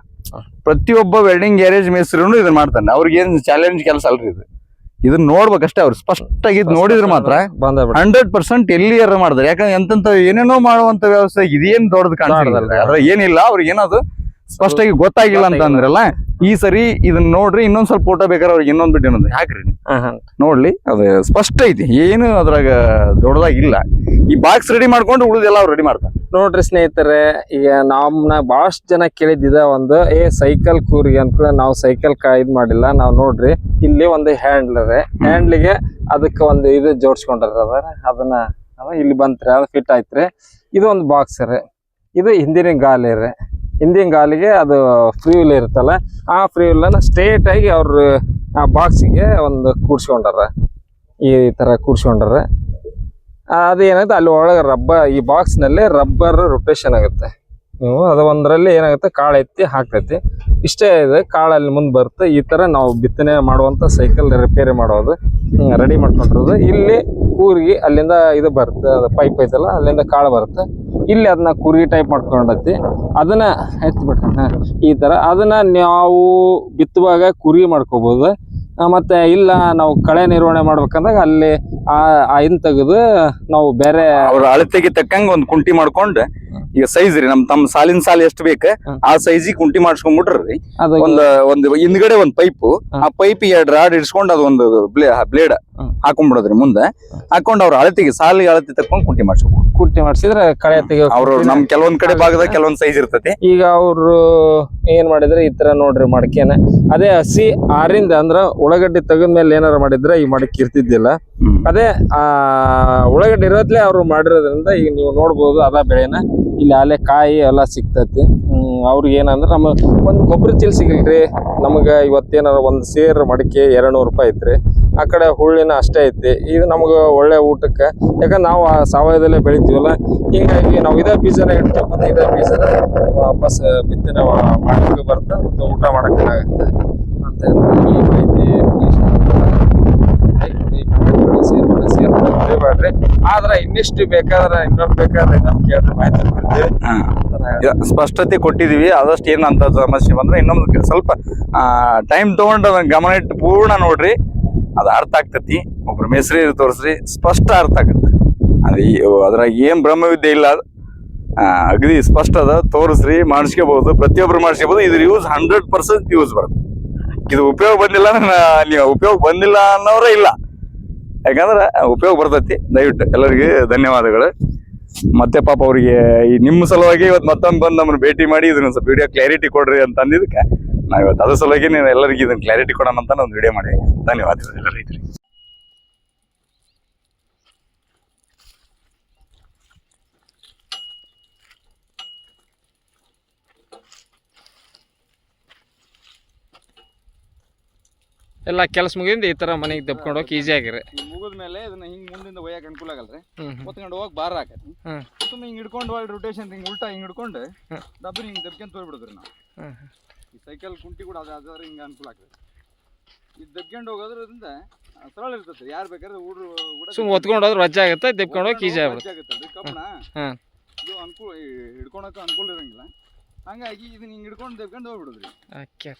ಪ್ರತಿಯೊಬ್ಬ ವೆಲ್ಡಿಂಗ್ ಗ್ಯಾರೇಜ್ ಮೇಸ್ತ್ರಿನೂ ಇದನ್ನ ಮಾಡ್ತಾನೆ. ಅವ್ರಿಗೆ ಏನ್ ಚಾಲೆಂಜ್ ಕೆಲಸ ಅಲ್ರಿ ಇದು. ಇದನ್ನ ನೋಡ್ಬೇಕಷ್ಟೇ ಅವ್ರು. ಸ್ಪಷ್ಟವಾಗಿ ಇದು ನೋಡಿದ್ರೆ ಮಾತ್ರ ಹಂಡ್ರೆಡ್ ಪರ್ಸೆಂಟ್ ಎಲ್ಲಿಯಾರ ಮಾಡಿದ್ರೆ. ಯಾಕಂದ್ರೆ ಎಂತ ಏನೇನೋ ಮಾಡುವಂತ ವ್ಯವಸ್ಥೆ ಇದೇನ್ ದೊಡ್ಡದು ಕಾಣ್ತಾರಲ್ಲ. ಅದ್ರ ಏನಿಲ್ಲ ಅವ್ರಿಗೆ ಏನದು ಸ್ಪಷ್ಟವಾಗಿ ಗೊತ್ತಾಗಿಲ್ಲ ಅಂತ ಅಂದ್ರಲ್ಲ ಈ ಸರಿ ಇದನ್ನ ನೋಡ್ರಿ ಇನ್ನೊಂದ್ ಸ್ವಲ್ಪ ಫೋಟೋ ಬೇಕಾದ್ರೆ ಅವ್ರಿಗೆ ಇನ್ನೊಂದ್ ಬಿಟ್ಟು ಇನ್ನೊಂದು. ಹಾಕ್ರಿ. ನೋಡ್ಲಿ ಅದು ಸ್ಪಷ್ಟ ಐತಿ. ಏನು ಅದ್ರಾಗ ದೊಡ್ಡದಾಗಿಲ್ಲ. ಈ ಬಾಕ್ಸ್ ರೆಡಿ ಮಾಡ್ಕೊಂಡು ಉಳಿದೆಲ್ಲ ಅವ್ರು ರೆಡಿ ಮಾಡ್ತಾರೆ. ನೋಡ್ರಿ ಸ್ನೇಹಿತರೆ ಈಗ ನಮ್ನ ಬಹಳಷ್ಟು ಜನ ಕೇಳಿದ್ದ ಒಂದು ಏ ಸೈಕಲ್ ಕೂರಿಗೆ ಅಂತ ನಾವು ಸೈಕಲ್ ಇದ್ ಮಾಡಿಲ್ಲ ನಾವು ನೋಡ್ರಿ ಇಲ್ಲಿ ಒಂದು ಹ್ಯಾಂಡ್ಲ್ ಇದೆ ಹ್ಯಾಂಡ್ಲಿಗೆ ಅದಕ್ಕೆ ಒಂದು ಇದು ಜೋಡ್ಸ್ಕೊಂಡ್ರ ಅದಾರ ಅದನ್ನ ಅದ ಇಲ್ಲಿ ಬಂತ್ರಿ ಅದು ಫಿಟ್ ಆಯ್ತ್ರಿ. ಇದು ಒಂದು ಬಾಕ್ಸ್ ರೀ. ಇದು ಹಿಂದಿನ ಗಾಲಿ ರೀ. ಹಿಂದಿನ ಗಾಲಿಗೆ ಅದು ಫ್ರೀ ವೀಲ್ ಇರುತ್ತಲ್ಲ ಆ ಫ್ರೀ ವೀಲನ್ನ ಸ್ಟ್ರೇಟ್ ಆಗಿ ಅವ್ರು ಆ ಬಾಕ್ಸಿಗೆ ಒಂದು ಕೂಡ್ಸ್ಕೊಂಡಾರ. ಈ ತರ ಕೂಡ್ಸ್ಕೊಂಡಾರ. ಅದು ಏನಾಗುತ್ತೆ ಅಲ್ಲಿ ಒಳಗೆ ರಬ್ಬ ಈ ಬಾಕ್ಸ್ನಲ್ಲಿ ರಬ್ಬರ್ ರೊಟೇಷನ್ ಆಗುತ್ತೆ. ನೀವು ಅದು ಒಂದರಲ್ಲಿ ಏನಾಗುತ್ತೆ, ಕಾಳು ಎತ್ತಿ ಹಾಕ್ತೈತಿ. ಇಷ್ಟೇ ಇದೆ ಕಾಳು ಅಲ್ಲಿ ಮುಂದೆ ಬರುತ್ತೆ. ಈ ತರ ನಾವು ಬಿತ್ತನೆ ಮಾಡುವಂತ ಸೈಕಲ್ ರಿಪೇರಿ ಮಾಡೋದು ರೆಡಿ ಮಾಡ್ಕೊಂಡಿರೋದು. ಇಲ್ಲಿ ಕೂರ್ಗಿ, ಅಲ್ಲಿಂದ ಇದು ಬರುತ್ತೆ, ಅದು ಪೈಪ್ ಐತಲ್ಲ, ಅಲ್ಲಿಂದ ಕಾಳು ಬರುತ್ತೆ. ಇಲ್ಲಿ ಅದನ್ನ ಕುರಿ ಟೈಪ್ ಮಾಡ್ಕೊಂಡೈತಿ. ಅದನ್ನ ಎತ್ಬಿಟ್ಟು ಈ ತರ. ಅದನ್ನ ನಾವು ಬಿತ್ತುವಾಗ ಕುರಿ ಮಾಡ್ಕೋಬಹುದು ಮತ್ತೆ ಇಲ್ಲ, ನಾವು ಕಳೆ ನಿರ್ವಹಣೆ ಮಾಡ್ಬೇಕಂದಾಗ ಅಲ್ಲಿ ಆ ಐನ್ ತೆಗೆದು ನಾವು ಬೇರೆ ಅವ್ರ ಅಳತೆಗೆ ತಕ್ಕಂಗ ಒಂದು ಕುಂಟಿ ಮಾಡ್ಕೊಂಡು ಈಗ ಸೈಜ್ ರೀ ನಮ್ ತಮ್ಮ ಸಾಲಿನ ಸಾಲ ಎಷ್ಟ್ ಬೇಕ. ಆ ಸೈಜ್ ಕುಂಟಿ ಮಾಡಿಸ್ಕೊಂಡ್ಬಿಟ್ರಿ ಒಂದ್ ಒಂದ್ ಒಂದು ಹಿಂದ್ಗಡೆ ಒಂದ್ ಪೈಪ್ ಆ ಪೈಪ್ ಎರಡ್ ರಾಡ್ ಇಡ್ಸ್ಕೊಂಡ್ ಅದು ಒಂದು ಬ್ಲೇಡ್. ಹಾಕೊಂಡ್ಬಿಡೋದ್ರಿ ಮುಂದೆ. ಹಾಕೊಂಡ್ ಅವ್ರ ಅಳತಿಗೆ ಸಾಲಿಗೆ ಅಳತಿ ತಕೊಂಡ್ ಕುಂಟಿ ಮಾಡ್ಸ್ಕೊಬೋದು. ಕುಂಟಿ ಮಾಡಿಸಿದ್ರೆ ಕಳೆ ತೆಗಿಯೋ ಅವ್ರು ನಮ್ ಕೆಲವೊಂದ್ ಕಡೆ ಭಾಗದಾಗ ಕೆಲವೊಂದ್ ಸೈಜ್ ಇರ್ತೈತಿ. ಈಗ ಅವ್ರು ಏನ್ ಮಾಡಿದ್ರೆ ಈ ತರ ನೋಡ್ರಿ ಮಡಕೆನ. ಅದೇ ಹಸಿ ಆರಿಂದ ಅಂದ್ರ ಉಳ್ಳಾಗಡ್ಡಿ ತೆಗದ್ಮೇಲೆ ಏನಾರ ಮಾಡಿದ್ರೆ ಈ ಮಡಕೆ ಇರ್ತಿದ್ದಿಲ್ಲ. ಅದೇ, ಆ, ಉಳ್ಳಾಗಡ್ಡಿ ಇರೋದ್ಲೆ ಅವ್ರು ಮಾಡಿರೋದ್ರಿಂದ ಈಗ ನೀವು ನೋಡ್ಬೋದು ಅದ ಬೆಳೆನ. ಇಲ್ಲಿ ಅಲ್ಲೇ ಕಾಯಿ ಎಲ್ಲ ಸಿಗ್ತೈತಿ. ಅವ್ರಿಗೆ ಏನಂದ್ರೆ ನಮ್ಮ ಒಂದು ಗೊಬ್ಬರ ಚೀಲ ಸಿಗಲ್ರಿ. ನಮಗೆ ಇವತ್ತೇನಾರ ಒಂದು ಸೇರ್ ಮಡಿಕೆ ಎರಡು ನೂರು ರೂಪಾಯಿ ಐತ್ರಿ. ಆ ಕಡೆ ಹುಳ್ಳಿನ ಅಷ್ಟೇ ಐತಿ. ಇದು ನಮಗೆ ಒಳ್ಳೆ ಊಟಕ್ಕೆ. ಯಾಕಂದ್ರೆ ನಾವು ಆ ಸಾವಯವದಲ್ಲೇ ಬೆಳಿತೀವಲ್ಲ. ಹಿಂಗಾಗಿ ನಾವು ಇದೇ ಬೀಜನ ಇಡ್ತೀವಿ ಮತ್ತು ಇದೇ ಬೀಜನ ವಾಪಸ್ ಬಿತ್ತನೆ ಮಾಡೋಕ್ಕೆ ಬರುತ್ತೆ ಮತ್ತು ಊಟ ಮಾಡಕ್ಕೆ ಆಗುತ್ತೆ ಅಂತ ಈ ಮಾಹಿತಿ ಇಷ್ಟ ಲೈಕ್ ಮಾಡಿ ಕಮೆಂಟ್ ಮಾಡಿ ಶೇರ್ ಶೇರ್ ಆದ್ರೆ ಇನ್ನಿಷ್ಟು ಬೇಕಾದ್ರೆ ಇನ್ನೊಂದು ಬೇಕಾದ್ರೆ ಇನ್ನೊಂದು ಕೇಳಿದ್ರೆ ಮಾಹಿತಿ ಕೊಡ್ತೀವಿ. ಸ್ಪಷ್ಟತೆ ಕೊಟ್ಟಿದೀವಿ ಆದಷ್ಟು ಏನು ಅಂತ ಸಮಸ್ಯೆ ಬಂದ್ರೆ ಇನ್ನೊಂದು ಸ್ವಲ್ಪ ಟೈಮ್ ತಗೊಂಡು ಅದನ್ನ ಗಮನ ಇಟ್ಟು ಪೂರ್ಣ ನೋಡ್ರಿ ಅದು ಅರ್ಥ ಆಗ್ತತಿ. ಒಬ್ರು ಮೇಸ್ರಿ ತೋರಿಸ್ರಿ ಸ್ಪಷ್ಟ ಅರ್ಥ ಆಗತ್ತೆ. ಅದು ಅದ್ರಾಗ ಏನ್ ಬ್ರಹ್ಮವಿದ್ಯೆ ಇಲ್ಲ ಅದು. ಅಗ್ದಿ ಅಗದಿ ಸ್ಪಷ್ಟ ಅದ ತೋರಿಸ್ರಿ ಮಾಡಿಸ್ಕೋಬಹುದು ಪ್ರತಿಯೊಬ್ರು ಮಾಡಿಸ್ಕೋಬಹುದು ಇದ್ರ ಯೂಸ್ ಹಂಡ್ರೆಡ್ ಪರ್ಸೆಂಟ್ ಯೂಸ್ ಬರುತ್ತೆ. ಇದು ಉಪಯೋಗ ಬಂದಿಲ್ಲ ಅಂದ್ರೆ ನೀವು ಉಪಯೋಗ ಬಂದಿಲ್ಲ ಅನ್ನೋರೇ ಇಲ್ಲ. ಯಾಕಂದ್ರೆ ಉಪಯೋಗ ಬರ್ತೈತಿ. ದಯವಿಟ್ಟು ಎಲ್ಲರಿಗೆ ಧನ್ಯವಾದಗಳು. ಮತ್ತೆ ಪಾಪ ಅವರಿಗೆ ಈ ನಿಮ್ಮ ಸಲುವಾಗಿ ಇವತ್ತು ಮತ್ತೊಮ್ಮೆ ಬಂದು ನಮ್ಮನ್ನು ಭೇಟಿ ಮಾಡಿ ಇದನ್ನ ಸ್ವಲ್ಪ ವಿಡಿಯೋ ಕ್ಲಾರಿಟಿ ಕೊಡ್ರಿ ಅಂತ ಅಂದಿದ್ದಕ್ಕೆ ನಾವು ಇವತ್ತು ಅದ್ರ ಸಲುವಾಗಿ ನೀವು ಎಲ್ಲರಿಗೂ ಇದನ್ನ ಕ್ಲಾರಿಟಿ ಕೊಡೋಣ ಅಂತ ಒಂದು ವಿಡಿಯೋ ಮಾಡಿ. ಧನ್ಯವಾದಗಳು ರೈತರಿಗೆ ಎಲ್ಲ ಕೆಲಸ ಮುಗಿದಿಂದ ಈ ತರ ಮನೆಗೆ ದಬ್ಕೊಂಡು ಹೋಗಿ ಈಸಿ ಆಗಿರಿ ಮುಗಿದ ಮೇಲೆ ಇದನ್ನ ಹಿಂಗ್ ಮುಂದಿಂದ ಒಯ್ಯಕ್ಕೆ ಅನುಕೂಲ ಆಗಲ್ರಿ. ಹೊತ್ಕೊಂಡು ಹೋಗಿ ಬಾರ ಹಾಕತ್ತಿ. ಸುಮ್ಮನೆ ಹಿಂಗ್ ಹಿಡ್ಕೊಂಡು ಒಳ್ಳೆ ರೊಟೇಷನ್ ಹಿಂಗ್ ಉಲ್ಟಾ ಹಿಂಗ್ ಹಿಡ್ಕೊಂಡು ಡಬ್ಬರಿ ಹಿಂಗೆ ದಬ್ಕೊಂತ ಹೋಗ್ಬಿಡುದ್ರಿ ನಾವು. ಈ ಸೈಕಲ್ ಕುಂಟಿ ಕೂಡ ಅದು ಅದಾದ್ರೆ ಹಿಂಗೆ ಅನುಕೂಲ ಆಗ್ತದೆ. ಇದು ದಬ್ಕೊಂಡು ಹೋಗೋದ್ರಿಂದ ಸರಳ ಇರ್ತದೆ. ಯಾರು ಬೇಕಾದ್ರೆ ಹುಡ್ರು ಕೂಡ ಸುಮ್ ಹೊತ್ಕೊಂಡು ಹೋದ್ರೆ ರಜೆ ಆಗುತ್ತೆ ದಬ್ಕೊಂಡು ಹೋಗಿ ಈಸಿ ಆಗುತ್ತೆ. ಕಬ್ಬಣ. ಇದು ಅನುಕೂಲ ಹಿಡ್ಕೊಳಕ್ಕೆ ಅನುಕೂಲ ಇರಂಗಿಲ್ಲ. ಹಂಗಾಗಿ ಇದನ್ನ ಹಿಂಗೆ ಹಿಡ್ಕೊಂಡು ದಬ್ಕೊಂಡು ಹೋಗ್ಬಿಡುದ್ರಿ. ಓಕೆ.